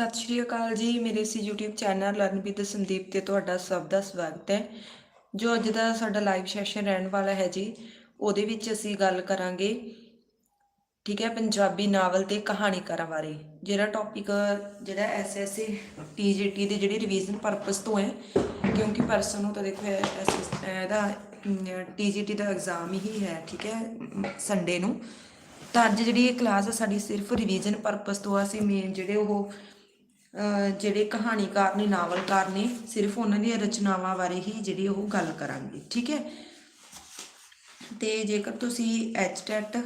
ਸਤਿ ਸ਼੍ਰੀ ਅਕਾਲ ਜੀ। ਮੇਰੇ ਸੀ YouTube channel learn with Sandeep ਤੇ ਤੁਹਾਡਾ ਸਭ ਦਾ ਸਵਾਗਤ ਹੈ। ਜੋ ਅੱਜ ਦਾ ਸਾਡਾ ਲਾਈਵ ਸੈਸ਼ਨ ਰਹਿਣ ਵਾਲਾ ਹੈ ਜੀ, ਉਹਦੇ ਵਿੱਚ ਅਸੀਂ ਗੱਲ ਕਰਾਂਗੇ, ਠੀਕ ਹੈ, ਪੰਜਾਬੀ ਨਾਵਲ ਤੇ ਕਹਾਣੀਕਾਰਾਂ ਬਾਰੇ। ਜਿਹੜਾ ਟੌਪਿਕ ਜਿਹੜਾ ਐਸਐਸਸੀ ਟੀਜੀਟੀ ਦੇ ਜਿਹੜੀ ਰਿਵੀਜ਼ਨ ਪਰਪਸ ਤੋਂ ਹੈ, ਕਿਉਂਕਿ ਪਰਸਨ ਨੂੰ ਤਾਂ ਦੇਖੋ SS ਇਹਦਾ ਟੀਜੀਟੀ ਦਾ ਐਗਜ਼ਾਮ ਹੀ ਹੈ, ਠੀਕ ਹੈ ਸੰਡੇ ਨੂੰ। ਤਾਂ ਅੱਜ ਜਿਹੜੀ ਇਹ ਕਲਾਸ ਹੈ ਸਾਡੀ ਸਿਰਫ ਰਿਵੀਜ਼ਨ ਪਰਪਸ ਤੋਂ ਆ, ਅਸੀਂ ਮੇਨ ਜਿਹੜੇ ਉਹ ਜਿਹੜੇ ਕਹਾਣੀਕਾਰ ਨੇ, ਨਾਵਲਕਾਰ ਨੇ, ਸਿਰਫ ਉਹਨਾਂ ਦੀਆਂ ਰਚਨਾਵਾਂ ਬਾਰੇ ਹੀ ਜਿਹੜੀ ਉਹ ਗੱਲ ਕਰਾਂਗੇ, ਠੀਕ ਹੈ? ਤੇ ਜੇਕਰ ਤੁਸੀਂ ਐਚਟੈਟ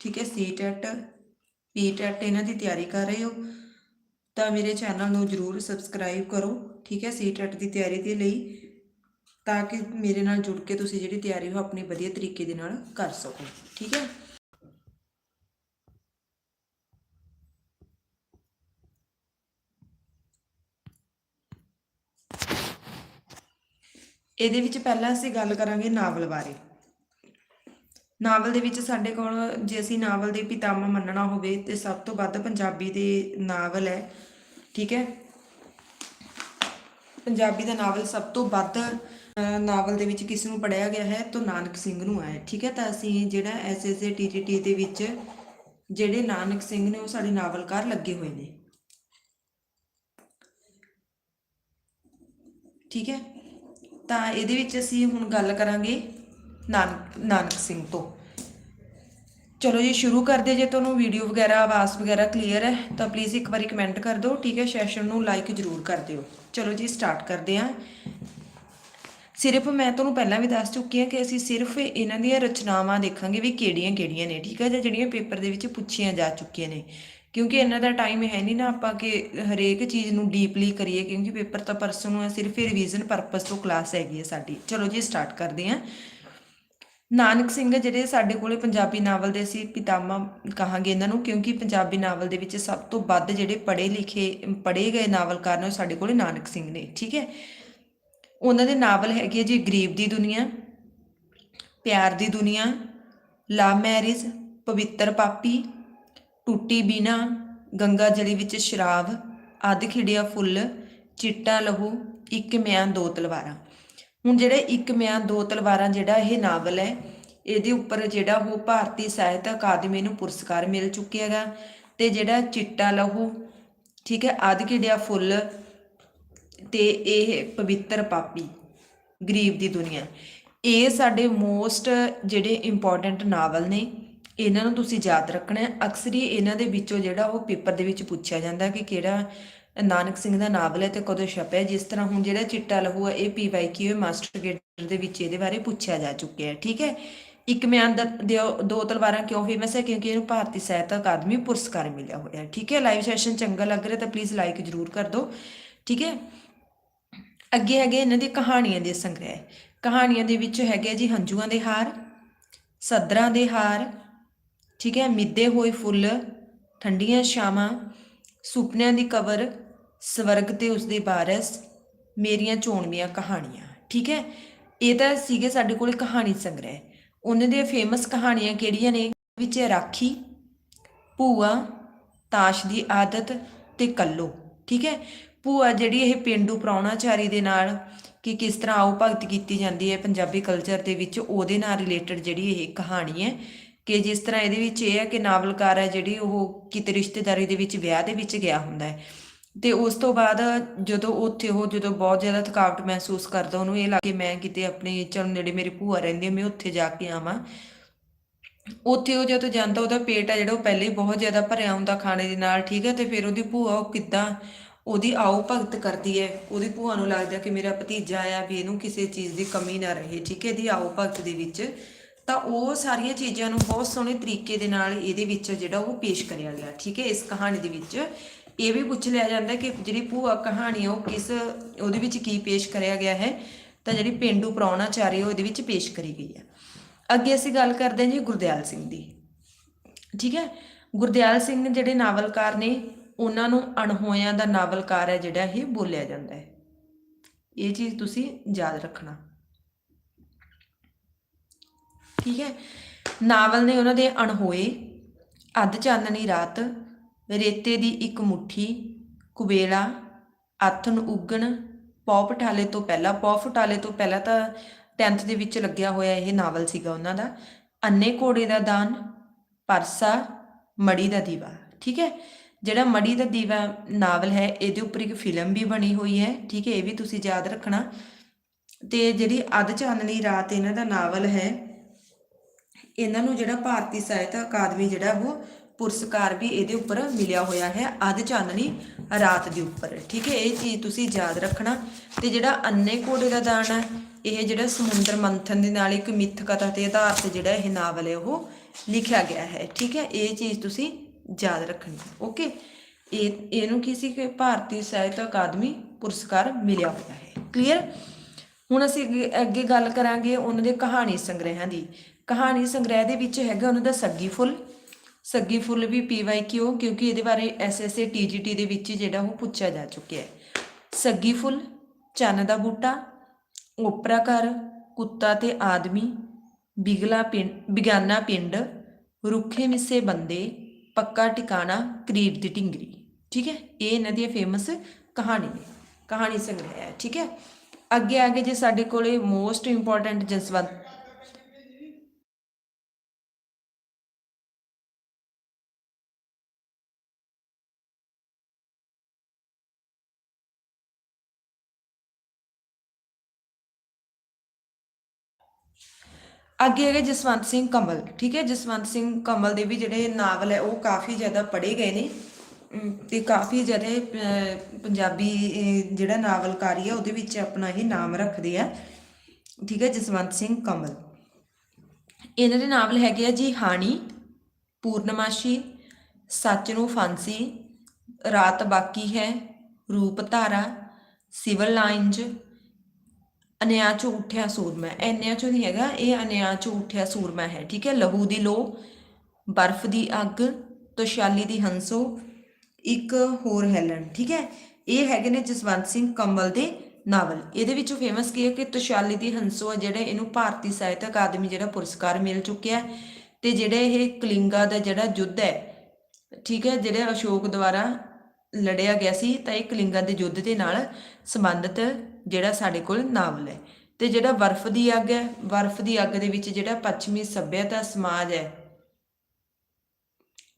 ਠੀਕ ਹੈ ਸੀਟੈਟ ਪੀਟੈਟ ਇਹਨਾਂ ਦੀ ਤਿਆਰੀ ਕਰ ਰਹੇ ਹੋ, ਤਾਂ ਮੇਰੇ ਚੈਨਲ ਨੂੰ ਜਰੂਰ ਸਬਸਕ੍ਰਾਈਬ ਕਰੋ, ਠੀਕ ਹੈ ਸੀਟੈਟ ਦੀ ਤਿਆਰੀ ਦੇ ਲਈ, ਤਾਂ ਕਿ ਮੇਰੇ ਨਾਲ ਜੁੜ ਕੇ ਤੁਸੀਂ ਜਿਹੜੀ ਤਿਆਰੀ ਹੋ ਆਪਣੀ ਵਧੀਆ ਤਰੀਕੇ ਦੇ ਨਾਲ ਕਰ ਸਕੋ, ਠੀਕ ਹੈ? ਇਹਦੇ ਵਿੱਚ ਪਹਿਲਾਂ ਅਸੀਂ ਗੱਲ ਕਰਾਂਗੇ ਨਾਵਲ ਬਾਰੇ। ਨਾਵਲ ਦੇ ਵਿੱਚ ਸਾਡੇ ਕੋਲ ਜੇ ਅਸੀਂ ਨਾਵਲ ਦੇ ਪਿਤਾਮਾ ਮੰਨਣਾ ਹੋਵੇ ਤੇ ਸਭ ਤੋਂ ਵੱਧ ਪੰਜਾਬੀ ਦੇ ਨਾਵਲ ਹੈ, ਠੀਕ ਹੈ? ਪੰਜਾਬੀ ਦਾ ਨਾਵਲ ਸਭ ਤੋਂ ਵੱਧ ਨਾਵਲ ਦੇ ਵਿੱਚ ਕਿਸ ਨੂੰ ਪੜਿਆ ਗਿਆ ਹੈ? ਤਾਂ ਨਾਨਕ ਸਿੰਘ ਨੂੰ ਆਇਆ ਠੀਕ ਹੈ? ਤਾਂ ਅਸੀਂ ਜਿਹੜਾ ਐਸਐਸਏ ਟੀਟੀਟੀ ਦੇ ਵਿੱਚ ਜਿਹੜੇ ਨਾਨਕ ਸਿੰਘ ਨੇ ਉਹ ਸਾਡੇ ਨਾਵਲਕਾਰ ਲੱਗੇ ਹੋਏ ਨੇ। ਠੀਕ ਹੈ? ਤਾਂ ਇਹਦੇ ਵਿੱਚ ਅਸੀਂ ਹੁਣ ਗੱਲ ਕਰਾਂਗੇ ਨਾਨਕ ਨਾਨਕ ਸਿੰਘ ਤੋਂ। ਚਲੋ ਜੀ, ਸ਼ੁਰੂ ਕਰਦੇ ਜੇ ਤੁਹਾਨੂੰ ਵੀਡੀਓ ਵਗੈਰਾ, ਆਵਾਜ਼ ਵਗੈਰਾ ਕਲੀਅਰ ਹੈ, ਤਾਂ ਪਲੀਜ਼ ਇੱਕ ਵਾਰੀ ਕਮੈਂਟ ਕਰ ਦਿਓ, ਠੀਕ ਹੈ? ਸੈਸ਼ਨ ਨੂੰ ਲਾਈਕ ਜ਼ਰੂਰ ਕਰ ਦਿਓ। ਚਲੋ ਜੀ ਸਟਾਰਟ ਕਰਦੇ ਹਾਂ। ਸਿਰਫ ਮੈਂ ਤੁਹਾਨੂੰ ਪਹਿਲਾਂ ਵੀ ਦੱਸ ਚੁੱਕੀ ਹਾਂ ਕਿ ਅਸੀਂ ਸਿਰਫ ਇਹਨਾਂ ਦੀਆਂ ਰਚਨਾਵਾਂ ਦੇਖਾਂਗੇ ਵੀ ਕਿਹੜੀਆਂ ਕਿਹੜੀਆਂ ਨੇ, ਠੀਕ ਹੈ? ਜਾਂ ਜਿਹੜੀਆਂ ਪੇਪਰ ਦੇ ਵਿੱਚ ਪੁੱਛੀਆਂ ਜਾ ਚੁੱਕੀਆਂ ਨੇ। ਕਿਉਂਕਿ ਇਹਨਾਂ ਦਾ ਟਾਈਮ ਹੈ ਨਹੀਂ ਨਾ ਆਪਾਂ ਕਿ ਹਰੇਕ ਚੀਜ਼ ਨੂੰ ਡੀਪਲੀ ਕਰੀਏ, ਕਿਉਂਕਿ ਪੇਪਰ ਤਾਂ ਪਰਸੋਂ ਨੂੰ ਹੈ, ਸਿਰਫ ਰਿਵੀਜ਼ਨ ਪਰਪਸ ਤੋਂ ਕਲਾਸ ਹੈਗੀ ਹੈ ਸਾਡੀ। ਚਲੋ ਜੀ ਸਟਾਰਟ ਕਰਦੇ ਹਾਂ। ਨਾਨਕ ਸਿੰਘ ਜਿਹੜੇ ਸਾਡੇ ਕੋਲੇ ਪੰਜਾਬੀ ਨਾਵਲ ਦੇ ਸੀ ਪਿਤਾਮਾ ਕਹਾਂਗੇ ਇਹਨਾਂ ਨੂੰ, ਕਿਉਂਕਿ ਪੰਜਾਬੀ ਨਾਵਲ ਦੇ ਵਿੱਚ ਸਭ ਤੋਂ ਵੱਧ ਜਿਹੜੇ ਪੜ੍ਹੇ ਲਿਖੇ, ਪੜ੍ਹੇ ਗਏ ਨਾਵਲਕਾਰ ਨੇ ਉਹ ਸਾਡੇ ਕੋਲੇ ਨਾਨਕ ਸਿੰਘ ਨੇ, ਠੀਕ ਹੈ? ਉਹਨਾਂ ਦੇ ਨਾਵਲ ਹੈਗੇ ਜੀ, ਗਰੀਬ ਦੀ ਦੁਨੀਆ, ਪਿਆਰ ਦੀ ਦੁਨੀਆ ਲਵ ਮੈਰਿਜ, ਪਵਿੱਤਰ ਪਾਪੀ ਟੁੱਟੀ ਬੀਨਾ ਗੰਗਾ ਜਲੀ ਵਿੱਚ ਸ਼ਰਾਬ ਅੱਧ ਖਿੜਿਆ ਫੁੱਲ, ਚਿੱਟਾ ਲਹੂ, ਇੱਕ ਮਿਆਂ ਦੋ ਤਲਵਾਰਾਂ। ਹੁਣ ਜਿਹੜੇ ਇੱਕ ਮਿਆਂ ਦੋ ਤਲਵਾਰਾਂ ਜਿਹੜਾ ਇਹ ਨਾਵਲ ਹੈ, ਇਹਦੇ ਉੱਪਰ ਜਿਹੜਾ ਉਹ ਭਾਰਤੀ ਸਾਹਿਤ ਅਕਾਦਮੀ ਨੂੰ ਪੁਰਸਕਾਰ ਮਿਲ ਚੁੱਕਿਆ ਹੈਗਾ ਤੇ ਜਿਹੜਾ ਚਿੱਟਾ ਲਹੂ, ਠੀਕ ਹੈ, ਅੱਧ ਖਿੜਿਆ ਫੁੱਲ ਤੇ ਇਹ ਪਵਿੱਤਰ ਪਾਪੀ, ਗਰੀਬ ਦੀ ਦੁਨੀਆ। ਇਹ ਸਾਡੇ ਮੋਸਟ ਜਿਹੜੇ ਇੰਪੋਰਟੈਂਟ ਨਾਵਲ ਨੇ ਇਹਨਾਂ ਨੂੰ ਤੁਸੀਂ ਯਾਦ ਰੱਖਣਾ ਹੈ। ਅਕਸਰ ਹੀ ਇਹਨਾਂ ਦੇ ਵਿੱਚੋਂ ਜਿਹੜਾ ਉਹ ਪੇਪਰ ਦੇ ਵਿੱਚ ਪੁੱਛਿਆ ਜਾਂਦਾ ਕਿ ਕਿਹੜਾ ਨਾਨਕ ਸਿੰਘ ਦਾ ਨਾਵਲ ਹੈ ਤੇ ਕਦੋਂ ਛਪਿਆ ਜਿਸ ਤਰ੍ਹਾਂ ਹੁਣ ਜਿਹੜਾ ਚਿੱਟਾ ਲਹੂ ਹੈ, ਇਹ ਪੀਵਾਈਕਿਊ ਮਾਸਟਰ ਗੇਟਰ ਦੇ ਵਿੱਚ ਇਹਦੇ ਬਾਰੇ ਪੁੱਛਿਆ ਜਾ ਚੁੱਕਿਆ ਹੈ। ਠੀਕ ਹੈ? ਇੱਕ ਮਿਆਨ ਦਾ ਦਿਓ- ਦੋ ਤਲਵਾਰਾਂ ਕਿਉਂ ਫੇਮਸ ਹੈ ਕਿਉਂਕਿ ਇਹਨੂੰ ਭਾਰਤੀ ਸਾਹਿਤ ਅਕਾਦਮੀ ਪੁਰਸਕਾਰ ਮਿਲਿਆ ਹੋਇਆ ਹੈ। ਠੀਕ ਹੈ? ਲਾਈਵ ਸੈਸ਼ਨ ਚੰਗਾ ਲੱਗ ਰਿਹਾ ਤਾਂ ਪਲੀਜ਼ ਲਾਈਕ ਜ਼ਰੂਰ ਕਰ ਦਿਓ। ਠੀਕ ਹੈ? ਅੱਗੇ ਹੈਗੇ ਇਹਨਾਂ ਦੀ ਕਹਾਣੀਆਂ ਦੇ ਸੰਗ੍ਰਹਿ। ਕਹਾਣੀਆਂ ਦੇ ਵਿੱਚ ਹੈਗੇ ਜੀ ਹੰਝੂਆਂ ਦੇ ਹਾਰ, ਸਦਰਾਂ ਦੇ ਹਾਰ ਠੀਕ ਹੈ, ਮਿੱਦੇ ਹੋਏ ਫੁੱਲ, ਠੰਡੀਆਂ ਛਾਵਾਂ, ਸੁਪਨਿਆਂ ਦੀ ਕਵਰ, ਸਵਰਗ ਤੇ ਉਸਦੇ ਬਾਰਸ ਮੇਰੀਆਂ ਚੋਣਵੀਆਂ ਕਹਾਣੀਆਂ। ਠੀਕ ਹੈ, ਇਹ ਤਾਂ ਸੀਗੇ ਸਾਡੇ ਕੋਲ ਕਹਾਣੀ ਸੰਗ੍ਰਹਿ। ਉਹਨਾਂ ਦੀਆਂ ਫੇਮਸ ਕਹਾਣੀਆਂ ਕਿਹੜੀਆਂ ਨੇ? ਵਿੱਚ ਰਾਖੀ, ਭੂਆ, ਤਾਸ਼ ਦੀ ਆਦਤ ਤੇ ਕੱਲੋ। ਠੀਕ ਹੈ, ਭੂਆ ਜਿਹੜੀ ਇਹ ਪਿੰਡੂ ਪ੍ਰਾਹੁਣਾਚਾਰੀ ਦੇ ਨਾਲ ਕਿ ਕਿਸ ਤਰ੍ਹਾਂ ਆਓ ਭਗਤ ਕੀਤੀ ਜਾਂਦੀ ਹੈ ਪੰਜਾਬੀ ਕਲਚਰ ਦੇ ਵਿੱਚ, ਉਹਦੇ ਨਾਲ ਰਿਲੇਟਡ ਜਿਹੜੀ ਇਹ ਕਹਾਣੀ ਹੈ ਕਿ ਜਿਸ ਤਰ੍ਹਾਂ ਇਹਦੇ ਵਿੱਚ ਇਹ ਹੈ ਕਿ ਨਾਵਲਕਾਰ ਹੈ ਜਿਹੜੀ ਉਹ ਕਿਤੇ ਰਿਸ਼ਤੇਦਾਰੀ ਦੇ ਵਿੱਚ ਵਿਆਹ ਦੇ ਵਿੱਚ ਗਿਆ ਹੁੰਦਾ ਹੈ। ਤੇ ਉਸ ਤੋਂ ਬਾਅਦ ਜਦੋਂ ਉੱਥੇ ਉਹ ਜਦੋਂ ਬਹੁਤ ਜ਼ਿਆਦਾ ਥਕਾਵਟ ਮਹਿਸੂਸ ਕਰਦਾ, ਉਹਨੂੰ ਇਹ ਲੱਗੇ ਮੈਂ ਕਿਤੇ ਆਪਣੇ ਚਲ ਨੇੜੇ ਮੇਰੀ ਭੂਆ ਰਹਿੰਦੀ ਹੈ, ਮੈਂ ਉੱਥੇ ਜਾ ਕੇ ਆਵਾਂ। ਉੱਥੇ ਉਹ ਜਦੋਂ ਜਾਂਦਾ, ਉਹਦਾ ਪੇਟ ਆ ਜਿਹੜਾ ਉਹ ਪਹਿਲੇ ਹੀ ਬਹੁਤ ਜ਼ਿਆਦਾ ਭਰਿਆ ਹੁੰਦਾ ਖਾਣੇ ਦੇ ਨਾਲ, ਠੀਕ ਹੈ, ਤੇ ਫਿਰ ਉਹਦੀ ਭੂਆ ਉਹ ਕਿੱਦਾਂ ਉਹਦੀ ਆਓ ਭਗਤ ਕਰਦੀ ਹੈ। ਉਹਦੀ ਭੂਆ ਨੂੰ ਲੱਗਦਾ ਕਿ ਮੇਰਾ ਭਤੀਜਾ ਆ ਵੀ ਇਹਨੂੰ ਕਿਸੇ ਚੀਜ਼ ਦੀ ਕਮੀ ਨਾ ਰਹੇ, ਠੀਕ ਹੈ, ਇਹਦੀ ਆਓ ਭਗਤ ਦੇ ਵਿੱਚ। ਤਾਂ ਉਹ ਸਾਰੀਆਂ ਚੀਜ਼ਾਂ ਨੂੰ ਬਹੁਤ ਸੋਹਣੇ ਤਰੀਕੇ ਦੇ ਨਾਲ ਇਹਦੇ ਵਿੱਚ ਜਿਹੜਾ ਉਹ ਪੇਸ਼ ਕਰਿਆ ਗਿਆ, ਠੀਕ ਹੈ? ਇਸ ਕਹਾਣੀ ਦੇ ਵਿੱਚ ਇਹ ਵੀ ਪੁੱਛ ਲਿਆ ਜਾਂਦਾ ਕਿ ਜਿਹੜੀ ਭੂਆ ਕਹਾਣੀ ਆ ਉਹ ਕਿਸ, ਉਹਦੇ ਵਿੱਚ ਕੀ ਪੇਸ਼ ਕਰਿਆ ਗਿਆ ਹੈ? ਤਾਂ ਜਿਹੜੀ ਪਿੰਡੂ ਪ੍ਰਾਹੁਣਾਚਾਰੀ ਉਹਦੇ ਵਿੱਚ ਪੇਸ਼ ਕਰੀ ਗਈ ਹੈ। ਅੱਗੇ ਅਸੀਂ ਗੱਲ ਕਰਦੇ ਹਾਂ ਜੀ ਗੁਰਦਿਆਲ ਸਿੰਘ ਦੀ, ਠੀਕ ਹੈ? ਗੁਰਦਿਆਲ ਸਿੰਘ ਜਿਹੜੇ ਨਾਵਲਕਾਰ ਨੇ, ਉਹਨਾਂ ਨੂੰ ਅਣਹੋਇਆਂ ਦਾ ਨਾਵਲਕਾਰ ਹੈ ਜਿਹੜਾ ਇਹ ਬੋਲਿਆ ਜਾਂਦਾ ਹੈ। ਇਹ ਚੀਜ਼ ਤੁਸੀਂ ਯਾਦ ਰੱਖਣਾ। ਠੀਕ ਹੈ? ਨਾਵਲ ਨੇ ਉਹਨਾਂ ਦੇ ਅਣਹੋਏ, ਅੱਧ ਚਾਨਣੀ ਰਾਤ, ਰੇਤੇ ਦੀ ਇੱਕ ਮੁੱਠੀ, ਕੁਬੇਲਾ ਆਥਣ ਉਗਣ, ਪੌ ਪਟਾਲੇ ਤੋਂ ਪਹਿਲਾਂ, ਪੌ ਫਟਾਲੇ ਤੋਂ ਪਹਿਲਾਂ ਤਾਂ 10th ਦੇ ਵਿੱਚ ਲੱਗਿਆ ਹੋਇਆ ਇਹ ਨਾਵਲ ਸੀਗਾ ਉਹਨਾਂ ਦਾ, ਅੰਨੇ ਘੋੜੇ ਦਾ ਦਾਨ, ਪਰਸਾ ਮੜੀ ਦਾ ਦੀਵਾ, ਠੀਕ ਹੈ? ਜਿਹੜਾ ਮੜੀ ਦਾ ਦੀਵਾ ਨਾਵਲ ਹੈ, ਇਹਦੇ ਉੱਪਰ ਇੱਕ ਫਿਲਮ ਵੀ ਬਣੀ ਹੋਈ ਹੈ, ਠੀਕ ਹੈ? ਇਹ ਵੀ ਤੁਸੀਂ ਯਾਦ ਰੱਖਣਾ। ਤੇ ਜਿਹੜੀ ਅੱਧ ਚਾਨਣੀ ਰਾਤ ਇਹਨਾਂ ਦਾ ਨਾਵਲ ਹੈ ਇਹਨਾਂ ਨੂੰ ਜਿਹੜਾ ਭਾਰਤੀ ਸਾਹਿਤ ਅਕਾਦਮੀ ਜਿਹੜਾ ਉਹ ਪੁਰਸਕਾਰ ਵੀ ਇਹਦੇ ਉੱਪਰ ਮਿਲਿਆ ਹੋਇਆ ਹੈ ਅੱਧ ਚਾਨਣੀ ਰਾਤ ਦੇ ਉੱਪਰ। ਠੀਕ ਹੈ, ਇਹ ਚੀਜ਼ ਤੁਸੀਂ ਯਾਦ ਰੱਖਣਾ। ਤੇ ਜਿਹੜਾ ਅੰਨੇ ਘੋੜੇ ਦਾ ਦਾਨ ਹੈ, ਇਹ ਜਿਹੜਾ ਸਮੁੰਦਰ ਮੰਥਨ ਦੇ ਨਾਲ ਇੱਕ ਮਿੱਥ ਕਥਾ ਤੇ ਆਧਾਰ ਤੇ ਜਿਹੜਾ ਇਹ ਨਾਵਲ ਹੈ, ਉਹ ਲਿਖਿਆ ਗਿਆ ਹੈ। ਠੀਕ ਹੈ, ਇਹ ਚੀਜ਼ ਤੁਸੀਂ ਯਾਦ ਰੱਖਣੀ ਓਕੇ, ਇਹ, ਇਹਨੂੰ ਕਿਸੇ ਕਿ ਭਾਰਤੀ ਸਾਹਿਤ ਅਕਾਦਮੀ ਪੁਰਸਕਾਰ ਮਿਲਿਆ ਹੋਇਆ ਹੈ। ਕਲੀਅਰ? ਹੁਣ ਅਸੀਂ ਅੱਗੇ- ਅੱਗੇ ਗੱਲ ਕਰਾਂਗੇ ਉਹਨਾਂ ਦੇ ਕਹਾਣੀ ਸੰਗ੍ਰਹਿਆਂ ਦੀ। ਕਹਾਣੀ ਸੰਗ੍ਰਹਿ ਦੇ ਵਿੱਚ ਹੈਗਾ ਉਹਨਾਂ ਦਾ ਸੱਗੀ ਫੁੱਲ। ਸੱਗੀ ਫੁੱਲ ਵੀ ਪੀਵਾਈ ਕਿਉਂ ਕਿਉਂਕਿ ਇਹਦੇ ਬਾਰੇ ਐਸਐਸਏ ਟੀਜੀਟੀ ਦੇ ਵਿੱਚ ਜਿਹੜਾ ਉਹ ਪੁੱਛਿਆ ਜਾ ਚੁੱਕਿਆ ਹੈ। ਸੱਗੀ ਫੁੱਲ, ਚੰਨ ਦਾ ਬੂਟਾ, ਓਪਰਾ ਘਰ, ਕੁੱਤਾ ਤੇ ਆਦਮੀ, ਬਿਗਲਾ ਪਿੰਡ, ਬਿਗਾਨਾ ਪਿੰਡ, ਰੁੱਖੇ ਮਿੱਸੇ ਬੰਦੇ, ਪੱਕਾ ਟਿਕਾਣਾ, ਕਰੀਬ ਦੀ ਢਿੰਗਰੀ। ਠੀਕ ਹੈ? ਇਹ ਇਹਨਾਂ ਦੀਆਂ ਫੇਮਸ ਕਹਾਣੀ ਨੇ। ਕਹਾਣੀ ਸੰਗ੍ਰਹਿ ਹੈ। ਠੀਕ ਹੈ? ਅੱਗੇ ਆਗੇ ਜੇ ਸਾਡੇ ਕੋਲੇ ਮੋਸਟ ਇੰਪੋਰਟੈਂਟ ਜਸਵੰਤ ਅੱਗੇ ਹੈਗੇ ਜਸਵੰਤ ਸਿੰਘ ਕਮਲ ਠੀਕ ਹੈ? ਜਸਵੰਤ ਸਿੰਘ ਕਮਲ ਦੇ ਵੀ ਜਿਹੜੇ ਨਾਵਲ ਹੈ ਉਹ ਕਾਫੀ ਜ਼ਿਆਦਾ ਪੜ੍ਹੇ ਗਏ ਨੇ। ਅਮ, ਤੇ ਕਾਫੀ ਜ਼ਿਆਦਾ ਪੰਜਾਬੀ ਜਿਹੜਾ ਨਾਵਲਕਾਰੀ ਹੈ ਉਹਦੇ ਵਿੱਚ ਆਪਣਾ ਇਹ ਨਾਮ ਰੱਖਦੇ ਆ। ਠੀਕ ਹੈ? ਜਸਵੰਤ ਸਿੰਘ ਕਮਲ ਇਹਨਾਂ ਦੇ ਨਾਵਲ ਹੈਗੇ ਆ ਜੀ ਹਾਣੀ ਪੂਰਨਮਾਸ਼ੀ ਸੱਚ ਨੂੰ ਫਾਂਸੀ ਰਾਤ ਬਾਕੀ ਹੈ ਰੂਪ ਧਾਰਾ ਸਿਵਲ ਲਾਈਨਜ ਅਨਿਆਂ ਚੋਂ ਉੱਠਿਆ ਸੂਰਮਾ ਐਨਿਆਂ ਚੋਂ ਨਹੀਂ ਹੈਗਾ, ਇਹ ਅਨਿਆਂ ਚੋਂ ਉੱਠਿਆ ਸੂਰਮਾ ਹੈ। ਠੀਕ ਹੈ, ਲਹੂ ਦੀ ਲੋ ਬਰਫ਼ ਦੀ ਅੱਗ, ਤੋਸ਼ਾਲੀ ਦੀ ਹੰਸੋ, ਇੱਕ ਹੋਰ ਹੈਲਨ। ਠੀਕ ਹੈ, ਇਹ ਹੈਗੇ ਨੇ ਜਸਵੰਤ ਸਿੰਘ ਕੰਵਲ ਦੇ ਨਾਵਲ। ਇਹਦੇ ਵਿੱਚੋਂ ਫੇਮਸ ਕੀ ਹੈ ਕਿ ਤੋਸ਼ਾਲੀ ਦੀ ਹੰਸੋ ਹੈ, ਜਿਹੜੇ ਇਹਨੂੰ ਭਾਰਤੀ ਸਾਹਿਤ ਅਕਾਦਮੀ ਜਿਹੜਾ ਪੁਰਸਕਾਰ ਮਿਲ ਚੁੱਕਿਆ ਹੈ ਤੇ ਜਿਹੜੇ ਇਹ ਕਲਿੰਗਾ ਦਾ ਜਿਹੜਾ ਯੁੱਧ ਹੈ, ਠੀਕ ਹੈ, ਜਿਹੜੇ ਅਸ਼ੋਕ ਦੁਆਰਾ ਲੜਿਆ ਗਿਆ ਸੀ, ਤਾਂ ਇਹ ਕਲਿੰਗਾ ਦੇ ਯੁੱਧ ਦੇ ਨਾਲ ਸੰਬੰਧਿਤ ਜਿਹੜਾ ਸਾਡੇ ਕੋਲ ਨਾਵਲ ਹੈ। ਤੇ ਜਿਹੜਾ ਬਰਫ਼ ਦੀ ਅੱਗ ਹੈ ਬਰਫ਼ ਦੀ ਅੱਗ ਦੇ ਵਿੱਚ ਜਿਹੜਾ ਪੱਛਮੀ ਸੱਭਿਅਤਾ, ਸਮਾਜ ਹੈ,